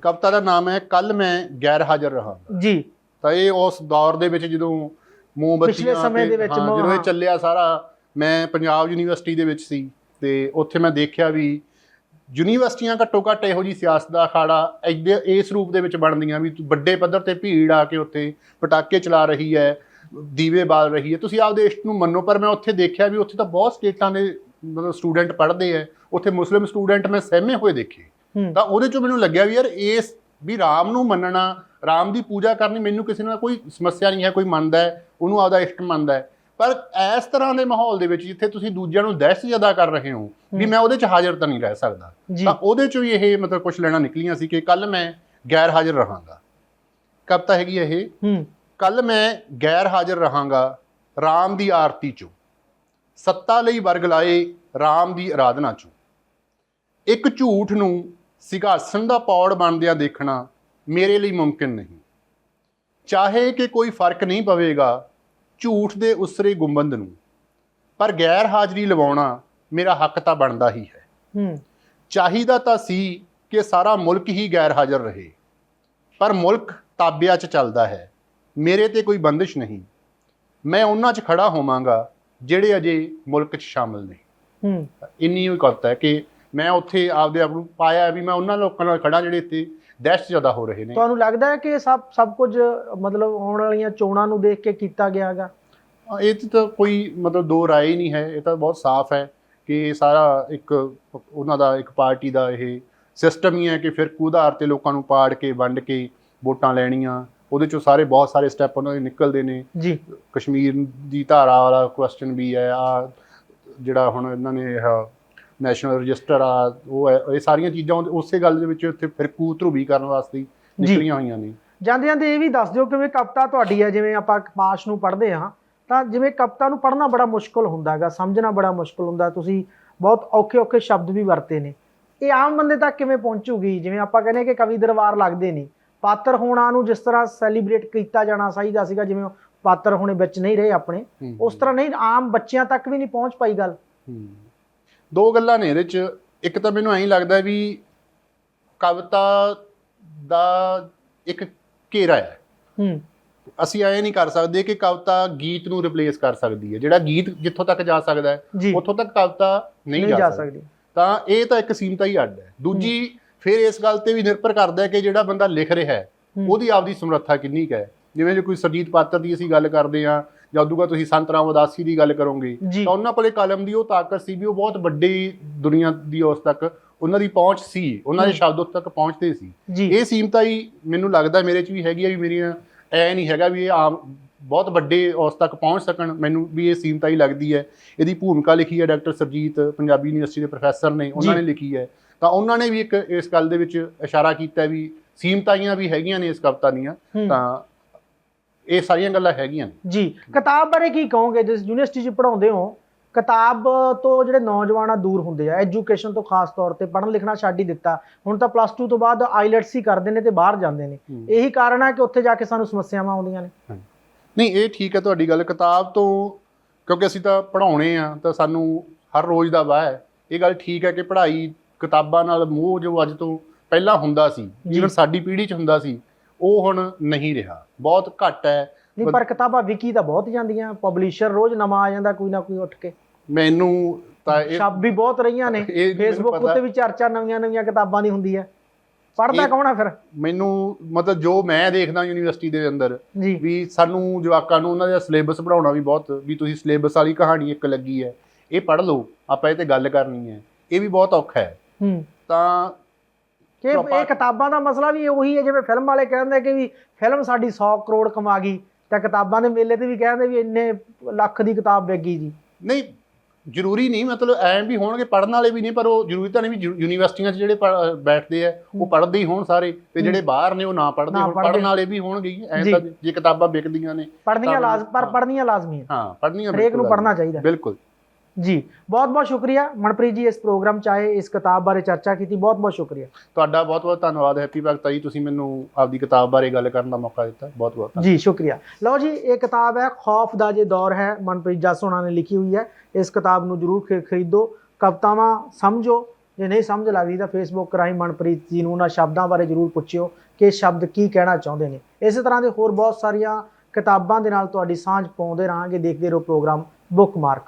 ਕਵਿਤਾ ਦਾ ਨਾਮ ਹੈ ਕੱਲ ਮੈਂ ਗੈਰ ਹਾਜ਼ਰ ਰਹਾ। ਜੀ। ਤਾਂ ਇਹ ਉਸ ਦੌਰ ਦੇ ਵਿੱਚ ਜਦੋਂ ਮੋਮਬੱਤੀਆਂ ਪਿਛਲੇ ਸਮੇਂ ਦੇ ਵਿੱਚ ਜਦੋਂ ਇਹ। ਚੱਲਿਆ ਸਾਰਾ ਮੈਂ ਪੰਜਾਬ ਯੂਨੀਵਰਸਿਟੀ ਦੇ ਵਿੱਚ ਸੀ ਤੇ ਉੱਥੇ ਮੈਂ ਦੇਖਿਆ ਵੀ ਯੂਨੀਵਰਸਿਟੀਆਂ ਘੱਟੋ ਘੱਟ ਇਹੋ ਜੀ ਸਿਆਸਤ ਦਾ ਅਖਾੜਾ ਇਸ ਰੂਪ ਦੇ ਵਿੱਚ ਬਣਦੀਆਂ ਵੀ ਵੱਡੇ ਪੱਧਰ ਤੇ ਭੀੜ ਆ ਕੇ ਉੱਥੇ ਪਟਾਕੇ ਚਲਾ ਰਹੀ ਹੈ ਦੀਵੇ ਬਾਲ ਰਹੀ ਹੈ। ਤੁਸੀਂ ਆਪਦੇ ਇਸ਼ਟ ਨੂੰ ਮੰਨੋ ਪਰ ਮੈਂ ਉੱਥੇ ਦੇਖਿਆ ਵੀ ਉੱਥੇ ਤਾਂ ਬਹੁਤ ਸਟੇਟਾਂ ਦੇ ਮਤਲਬ ਸਟੂਡੈਂਟ ਪੜ੍ਹਦੇ ਆ। ਉੱਥੇ ਮੁਸਲਿਮ ਸਟੂਡੈਂਟ ਮੈਂ ਸਹਿਮੇ ਹੋਏ ਦੇਖੇ। ਤਾਂ ਉਹਦੇ ਚੋਂ ਮੈਨੂੰ ਲੱਗਿਆ ਵੀ ਯਾਰ ਇਸ ਵੀ ਰਾਮ ਨੂੰ ਮੰਨਣਾ ਰਾਮ ਦੀ ਪੂਜਾ ਕਰਨੀ ਮੈਨੂੰ ਕਿਸੇ ਨਾਲ ਕੋਈ ਸਮੱਸਿਆ ਨਹੀਂ ਹੈ ਕੋਈ ਮੰਨਦਾ ਹੈ ਉਹਨੂੰ ਆਪਦਾ ਇਸ਼ਟ ਮੰਨਦਾ ਹੈ। ਪਰ ਇਸ ਤਰ੍ਹਾਂ ਦੇ ਮਾਹੌਲ ਦੇ ਵਿੱਚ ਜਿੱਥੇ ਤੁਸੀਂ ਦੂਜਿਆਂ ਨੂੰ ਦਹਿਸ਼ਤ ਜ਼ਿਆਦਾ ਕਰ ਰਹੇ ਹੋ ਵੀ ਮੈਂ ਉਹਦੇ 'ਚ ਹਾਜ਼ਰ ਤਾਂ ਨਹੀਂ ਰਹਿ ਸਕਦਾ। ਤਾਂ ਉਹਦੇ 'ਚੋਂ ਹੀ ਇਹ ਮਤਲਬ ਕੁਝ ਲੈਣਾ ਨਿਕਲੀਆਂ ਸੀ ਕਿ ਕੱਲ ਮੈਂ ਗੈਰ ਹਾਜ਼ਰ ਰਹਾਂਗਾ। ਕਵਿਤਾ ਹੈਗੀ ਇਹ। ਹੂੰ। ਕੱਲ ਮੈਂ ਗੈਰ ਹਾਜ਼ਰ ਰਹਾਂਗਾ ਰਾਮ ਦੀ ਆਰਤੀ 'ਚੋਂ। ਸੱਤਾ ਲਈ ਵਰਗ ਲਾਏ ਰਾਮ ਦੀ ਆਰਾਧਨਾ 'ਚੋਂ। ਇੱਕ ਝੂਠ ਨੂੰ ਸਿੰਘਾਸਣ ਦਾ ਪੌੜ ਬਣਦਿਆਂ ਦੇਖਣਾ ਮੇਰੇ ਲਈ ਮੁਮਕਿਨ ਨਹੀਂ। ਚਾਹੇ ਕਿ ਕੋਈ ਫ਼ਰਕ ਨਹੀਂ ਪਵੇਗਾ ਝੂਠ ਦੇ ਉਸਰੇ ਗੁੰਬਦ ਨੂੰ ਪਰ ਗੈਰ ਹਾਜ਼ਰੀ ਲਵਾਉਣਾ ਮੇਰਾ ਹੱਕ ਤਾਂ ਬਣਦਾ ਹੀ ਹੈ। ਹੂੰ। ਚਾਹੀਦਾ ਤਾਂ ਸੀ ਕਿ ਸਾਰਾ ਮੁਲਕ ਹੀ ਗੈਰ ਹਾਜ਼ਰ ਰਹੇ ਪਰ ਮੁਲਕ ਤਾਬਿਆ 'ਚ ਚੱਲਦਾ ਹੈ। ਮੇਰੇ ਤੇ ਕੋਈ ਬੰਦਿਸ਼ ਨਹੀਂ। ਮੈਂ ਉਹਨਾਂ 'ਚ ਖੜਾ ਹੋਵਾਂਗਾ ਜਿਹੜੇ ਅਜੇ ਮੁਲਕ 'ਚ ਸ਼ਾਮਲ ਨੇ। ਹੂੰ। ਇੰਨੀ ਹੀ ਕਰਤਾ ਹੈ ਕਿ ਮੈਂ ਉੱਥੇ ਆਪਦੇ ਆਪ ਨੂੰ ਪਾਇਆ ਵੀ ਮੈਂ ਉਹਨਾਂ ਲੋਕਾਂ ਨਾਲ ਖੜਾ ਜਿਹੜੇ ਇੱਥੇ ਦਹਿਸ਼ਤ ਜ਼ਿਆਦਾ ਹੋ ਰਹੇ ਨੇ। ਤੁਹਾਨੂੰ ਲੱਗਦਾ ਹੈ ਕਿ ਇਹ ਸਭ ਸਭ ਕੁਝ ਮਤਲਬ ਆਉਣ ਵਾਲੀਆਂ ਚੋਣਾਂ ਨੂੰ ਦੇਖ ਕੇ ਕੀਤਾ ਗਿਆ ਹੈਗਾ? ਇਹ ਤਾਂ ਕੋਈ ਮਤਲਬ ਦੋ ਰਾਏ ਹੀ ਨਹੀਂ ਹੈ। ਇਹ ਤਾਂ ਬਹੁਤ ਸਾਫ਼ ਹੈ ਕਿ ਇਹ ਸਾਰਾ ਇੱਕ ਉਹਨਾਂ ਦਾ ਇੱਕ ਪਾਰਟੀ ਦਾ ਇਹ ਸਿਸਟਮ ਹੀ ਹੈ ਕਿ ਫਿਰ ਆਧਾਰ ਤੇ ਲੋਕਾਂ ਨੂੰ ਪਾੜ ਕੇ ਵੰਡ ਕੇ ਵੋਟਾਂ ਲੈਣੀਆਂ ਉਹਦੇ ਚੋਂ ਸਾਰੇ ਬਹੁਤ ਸਾਰੇ ਸਟੈਪ ਉਹਨਾਂ ਦੇ ਨਿਕਲਦੇ ਨੇ। ਜੀ। ਕਸ਼ਮੀਰ ਦੀ ਧਾਰਾ ਵਾਲਾ ਕੁਐਸਚਨ ਵੀ ਹੈ ਆ ਜਿਹੜਾ ਹੁਣ ਇਹਨਾਂ ਨੇ ਇਹ ਨੈਸ਼ਨਲ ਰਜਿਸਟਰ ਆ ਉਹ ਹੈ ਇਹ ਸਾਰੀਆਂ ਚੀਜ਼ਾਂ ਉਸੇ ਗੱਲ ਦੇ ਵਿੱਚ ਉੱਥੇ ਫਿਰਕੂ ਧਰੂਵੀ ਕਰਨ ਵਾਸਤੇ ਨਿਕਲੀਆਂ ਹੋਈਆਂ ਨੇ। ਜਾਂਦੇ ਜਾਂਦੇ ਇਹ ਵੀ ਦੱਸ ਦਿਓ ਕਿ ਵੀ ਕਵਿਤਾ ਤੁਹਾਡੀ ਹੈ ਜਿਵੇਂ ਆਪਾਂ ਪਾਸ਼ ਨੂੰ ਪੜ੍ਹਦੇ ਹਾਂ ਤਾਂ ਜਿਵੇਂ ਕਵਿਤਾ ਨੂੰ ਪੜ੍ਹਨਾ ਬੜਾ ਮੁਸ਼ਕਲ ਹੁੰਦਾ ਹੈਗਾ ਸਮਝਣਾ ਬੜਾ ਮੁਸ਼ਕਲ ਹੁੰਦਾ ਤੁਸੀਂ ਬਹੁਤ ਔਖੇ ਔਖੇ ਸ਼ਬਦ ਵੀ ਵਰਤੇ ਨੇ। ਇਹ ਆਮ ਬੰਦੇ ਤੱਕ ਕਿਵੇਂ ਪਹੁੰਚੂਗੀ? ਜਿਵੇਂ ਆਪਾਂ ਕਹਿੰਦੇ ਕਿ ਕਵੀ ਦਰਬਾਰ ਲੱਗਦੇ ਨਹੀਂ ਪਾਤਰ ਹੋਣਾ ਨੂੰ ਜਿਸ ਤਰ੍ਹਾਂ ਸੈਲੀਬ੍ਰੇਟ ਕੀਤਾ ਜਾਣਾ ਚਾਹੀਦਾ ਸੀਗਾ ਜਿਵੇਂ ਪਾਤਰ ਹੁਣੇ ਵਿੱਚ ਨਹੀਂ ਰਹੇ ਆਪਣੇ। ਉਸ ਤਰ੍ਹਾਂ ਨਹੀਂ ਆਮ ਬੱਚਿਆਂ ਤੱਕ ਵੀ ਨਹੀਂ ਪਹੁੰਚ ਪਾਈ ਗੱਲ। ਦੋ ਗੱਲਾਂ ਨੇ ਇਹਦੇ ਚ। ਇੱਕ ਤਾਂ ਮੈਨੂੰ ਐਂ ਲੱਗਦਾ ਵੀ ਕਵਿਤਾ ਦਾ ਇੱਕ ਘੇਰਾ ਹੈ। ਹੂੰ। ਅਸੀਂ ਐਂ ਨਹੀਂ ਕਰ ਸਕਦੇ ਕਿ ਕਵਿਤਾ ਗੀਤ ਨੂੰ ਰਿਪਲੇਸ ਕਰ ਸਕਦੀ ਹੈ। ਜਿਹੜਾ ਗੀਤ ਜਿੱਥੋਂ ਤੱਕ ਜਾ ਸਕਦਾ ਹੈ ਉੱਥੋਂ ਤੱਕ ਕਵਿਤਾ ਨਹੀਂ ਜਾ ਸਕਦੀ। ਤਾਂ ਇਹ ਤਾਂ ਇੱਕ ਸੀਮਤਾ ਹੀ ਅੱਡ ਹੈ। ਦੂਜੀ ਫਿਰ ਇਸ ਗੱਲ ਤੇ ਵੀ ਨਿਰਭਰ ਕਰਦਾ ਹੈ ਕਿ ਜਿਹੜਾ ਬੰਦਾ ਲਿਖ ਰਿਹਾ ਹੈ। ਉਹਦੀ ਆਪਦੀ ਸਮਰੱਥਾ ਕਿੰਨੀ ਹੈ ਜਿਵੇਂ ਜੇ ਕੋਈ ਸਰਜੀਤ ਪਾਤਰ ਦੀ ਅਸੀਂ ਗੱਲ ਕਰਦੇ ਹਾਂ ਜਾਂ ਉਦੋਂ ਤੁਸੀਂ ਸੰਤ ਰਾਮ ਉਦਾਸੀ ਦੀ ਗੱਲ ਕਰੋਗੇ ਤਾਂ ਉਹਨਾਂ ਕੋਲੇ ਕਲਮ ਦੀ ਉਹ ਤਾਕਤ ਸੀ ਵੀ ਉਹ ਬਹੁਤ ਵੱਡੀ ਦੁਨੀਆ ਦੀ ਉਸ ਤੱਕ ਉਹਨਾਂ ਦੀ ਪਹੁੰਚ ਸੀ ਉਹਨਾਂ ਦੇ। ਸ਼ਬਦ ਤੱਕ ਪਹੁੰਚਦੇ ਸੀ ਇਹ ਸੀਮਤਾ ਹੀ ਮੈਨੂੰ ਲੱਗਦਾ ਮੇਰੇ 'ਚ ਵੀ ਹੈਗੀ ਆ ਵੀ ਮੇਰੀਆਂ ਐ ਨਹੀਂ ਹੈਗਾ ਵੀ ਇਹ ਆਮ ਬਹੁਤ ਵੱਡੇ ਉਸ ਤੱਕ ਪਹੁੰਚ ਸਕਣ ਮੈਨੂੰ ਵੀ ਇਹ ਸੀਮਤਾ ਹੀ ਲੱਗਦੀ ਹੈ ਇਹਦੀ ਭੂਮਿਕਾ ਲਿਖੀ ਹੈ ਡਾਕਟਰ ਸਰਜੀਤ ਪੰਜਾਬੀ ਯੂਨੀਵਰਸਿਟੀ ਦੇ ਪ੍ਰੋਫੈਸਰ ਨੇ ਉਹਨਾਂ। ਨੇ ਲਿਖੀ ਹੈ ਤਾਂ ਉਹਨਾਂ ਨੇ ਵੀ ਇੱਕ ਇਸ ਗੱਲ ਦੇ ਵਿੱਚ ਇਸ਼ਾਰਾ ਕੀਤਾ ਵੀ ਸੀਮਤਾਈਆਂ ਵੀ ਹੈਗੀਆਂ ਨੇ ਇਸ ਕਵਿਤਾ ਦੀਆਂ। ਤਾਂ ਇਹ ਸਾਰੀਆਂ ਗੱਲਾਂ ਹੈਗੀਆਂ ਨੇ। ਜੀ ਕਿਤਾਬ ਬਾਰੇ ਕੀ ਕਹੋਗੇ? ਜਿਸ ਯੂਨੀਵਰਸਿਟੀ 'ਚ ਪੜਾਉਂਦੇ ਹੋ ਕਿਤਾਬ ਤੋਂ ਜਿਹੜੇ ਨੌਜਵਾਨ ਆ ਦੂਰ ਹੁੰਦੇ ਆ ਐਜੂਕੇਸ਼ਨ ਤੋਂ ਖਾਸ ਤੌਰ ਤੇ ਪੜ੍ਹਨ ਲਿਖਣਾ ਛੱਡ ਹੀ ਦਿੱਤਾ ਹੁਣ ਤਾਂ ਪਲੱਸ 2 ਤੋਂ ਬਾਅਦ ਆਈਲੈਟਸ ਹੀ ਕਰਦੇ ਨੇ ਤੇ ਬਾਹਰ ਜਾਂਦੇ ਨੇ। ਇਹੀ ਕਾਰਨ ਹੈ ਕਿ ਉੱਥੇ ਜਾ ਕੇ ਸਾਨੂੰ ਸਮੱਸਿਆਵਾਂ ਆਉਂਦੀਆਂ ਨੇ? ਨਹੀਂ ਇਹ ਠੀਕ ਹੈ ਤੁਹਾਡੀ ਗੱਲ। ਕਿਤਾਬ ਤੋਂ ਕਿਉਂਕਿ ਅਸੀਂ ਤਾਂ ਪੜ੍ਹਾਉਣੇ ਆ ਤਾਂ ਸਾਨੂੰ ਹਰ ਰੋਜ਼ ਦਾ ਵਾਹ ਹੈ। ਇਹ ਗੱਲ ਠੀਕ ਹੈ ਕਿ ਪੜ੍ਹਾਈ ਕਿਤਾਬਾਂ ਨਾਲ ਮੋਹ ਜੋ ਅੱਜ ਤੋਂ ਪਹਿਲਾਂ ਹੁੰਦਾ ਸੀ। ਜਿਵੇਂ ਸਾਡੀ ਪੀੜ੍ਹੀ 'ਚ ਹੁੰਦਾ ਸੀ ਉਹ ਹੁਣ ਨਹੀਂ ਰਿਹਾ। ਬਹੁਤ ਘੱਟ ਹੈ। ਨਹੀਂ ਪਰ ਕਿਤਾਬਾਂ ਵਿਕੀ ਤਾਂ ਬਹੁਤ ਜਾਂਦੀਆਂ ਪਬਲਿਸ਼ਰ ਰੋਜ਼ ਨਵਾਂ ਆ ਜਾਂਦਾ ਕੋਈ ਨਾ ਕੋਈ ਉੱਠ ਕੇ। ਮੈਨੂੰ ਤਾਂ ਇਹ ਸ਼ਬ ਵੀ ਬਹੁਤ ਰਹੀਆਂ ਨੇ। ਫੇਸਬੁੱਕ। ਉੱਤੇ ਵੀ ਚਰਚਾ ਨਵੀਆਂ ਨਵੀਆਂ ਕਿਤਾਬਾਂ ਦੀ ਹੁੰਦੀ ਹੈ ਪੜ੍ਹਦਾ ਇਹ- ਕੌਣ ਆ ਫਿਰ? ਮੈਨੂੰ ਮਤਲਬ ਜੋ ਮੈਂ ਦੇਖਦਾ ਯੂਨੀਵਰਸਿਟੀ ਦੇ ਅੰਦਰ ਵੀ ਸਾਨੂੰ ਜਵਾਕਾਂ ਨੂੰ ਉਹਨਾਂ ਦਾ ਸਿਲੇਬਸ ਪੜਾਉਣਾ ਵੀ ਬਹੁਤ ਵੀ ਤੁਸੀਂ ਸਿਲੇਬਸ ਵਾਲੀ ਕਹਾਣੀ ਇੱਕ ਲੱਗੀ ਹੈ ਇਹ ਪੜ੍ਹ ਲਓ ਆਪਾਂ ਇਹ ਤੇ ਗੱਲ ਕਰਨੀ ਹੈ। ਇਹ ਵੀ ਬਹੁਤ ਔਖਾ ਹੈ। ਹੂੰ। ਤਾਂ ਕਿ ਇਹ ਕਿਤਾਬਾਂ ਦਾ ਮਸਲਾ ਵੀ ਉਹੀ ਹੈ ਜਿਵੇਂ ਫਿਲਮ ਵਾਲੇ ਕਹਿੰਦੇ ਕਿ ਵੀ ਫਿਲਮ ਸਾਡੀ 100 ਕਰੋੜ ਕਮਾ ਗਈ ਤਾਂ ਕਿਤਾਬਾਂ ਦੇ ਮੇਲੇ ਤੇ ਵੀ ਕਹਿੰਦੇ ਵੀ ਇੰਨੇ ਲੱਖ ਦੀ ਕਿਤਾਬ ਵਿਕ ਗਈ ਜੀ। ਨਹੀਂ ਜ਼ਰੂਰੀ ਨਹੀਂ ਮਤਲਬ ਐਂ ਵੀ ਹੋਣਗੇ ਪੜਨ ਵਾਲੇ ਵੀ ਨਹੀਂ ਪਰ ਉਹ ਜ਼ਰੂਰੀ ਤਾਂ ਨਹੀਂ ਵੀ ਯੂਨੀਵਰਸਿਟੀਆਂ 'ਚ ਜਿਹੜੇ ਬੈਠਦੇ ਆ ਉਹ ਪੜ੍ਹਦੇ ਹੀ ਹੋਣ ਸਾਰੇ ਤੇ ਜਿਹੜੇ ਬਾਹਰ ਨੇ ਉਹ ਨਾ ਪੜ੍ਹਦੇ ਨਾ ਹੋਣ ਪੜਨ ਵਾਲੇ ਵੀ ਹੋਣਗੇ। ਐਂ। ਤਾਂ ਜੇ ਕਿਤਾਬਾਂ ਵਿਕਦੀਆਂ ਨੇ ਪੜ੍ਹਨੀਆਂ ਤਾਂ- ਲਾਜ਼ ਪਰ ਹਾਂ। ਪੜ੍ਹਨੀਆਂ ਲਾਜ਼ਮੀ ਹੈ। ਹਾਂ ਪੜ੍ਹਨੀਆਂ ਹਰੇਕ ਨੂੰ ਪੜ੍ਹਨਾ ਚਾਹੀਦਾ। ਬਿਲਕੁਲ। ਜੀ ਬਹੁਤ ਬਹੁਤ ਸ਼ੁਕਰੀਆ। ਮਨਪ੍ਰੀਤ ਜੀ ਇਸ ਪ੍ਰੋਗਰਾਮ ਚ ਆਏ ਇਸ ਕਿਤਾਬ ਬਾਰੇ ਚਰਚਾ ਕੀਤੀ। ਬਹੁਤ ਬਹੁਤ ਸ਼ੁਕਰੀਆ। ਤੁਹਾਡਾ ਬਹੁਤ ਬਹੁਤ ਧੰਨਵਾਦ ਹੈਪੀ ਭਗਤਾ ਜੀ ਤੁਸੀਂ ਮੈਨੂੰ ਆਪਦੀ ਕਿਤਾਬ ਬਾਰੇ ਗੱਲ ਕਰਨ ਦਾ ਮੌਕਾ ਦਿੱਤਾ। ਬਹੁਤ ਬਹੁਤ ਜੀ ਸ਼ੁਕਰੀਆ। ਲਓ ਜੀ ਇਹ ਕਿਤਾਬ ਹੈ ਖੌਫ ਦਾ ਜੇ ਦੌਰ ਹੈ ਮਨਪ੍ਰੀਤ ਜੱਸ ਹੋਣਾ ਨੇ ਲਿਖੀ ਹੋਈ ਹੈ। ਇਸ ਕਿਤਾਬ ਨੂੰ ਜਰੂਰ ਖਰੀ- ਖਰੀਦੋ। ਕਵਿਤਾਵਾਂ ਸਮਝੋ। ਜੇ ਨਹੀਂ ਸਮਝ ਲੱਗਦੀ ਤਾਂ ਫੇਸਬੁੱਕ ਰਾਹੀਂ ਮਨਪ੍ਰੀਤ ਜੀ ਨੂੰ ਉਹਨਾਂ ਸ਼ਬਦਾਂ ਬਾਰੇ ਜਰੂਰ ਪੁੱਛਿਓ ਕਿ ਇਹ ਸ਼ਬਦ ਕੀ ਕਹਿਣਾ ਚਾਹੁੰਦੇ ਨੇ। ਇਸੇ ਤਰ੍ਹਾਂ ਦੇ ਹੋਰ ਬਹੁਤ ਸਾਰੀਆਂ ਕਿਤਾਬਾਂ ਦੇ ਨਾਲ ਤੁਹਾਡੀ ਸਾਂਝ ਪਾਉਂਦੇ ਰਹਾਂਗੇ। ਦੇਖਦੇ ਰਹੋ ਪ੍ਰੋਗਰਾਮ ਬੁੱਕਮਾਰਕ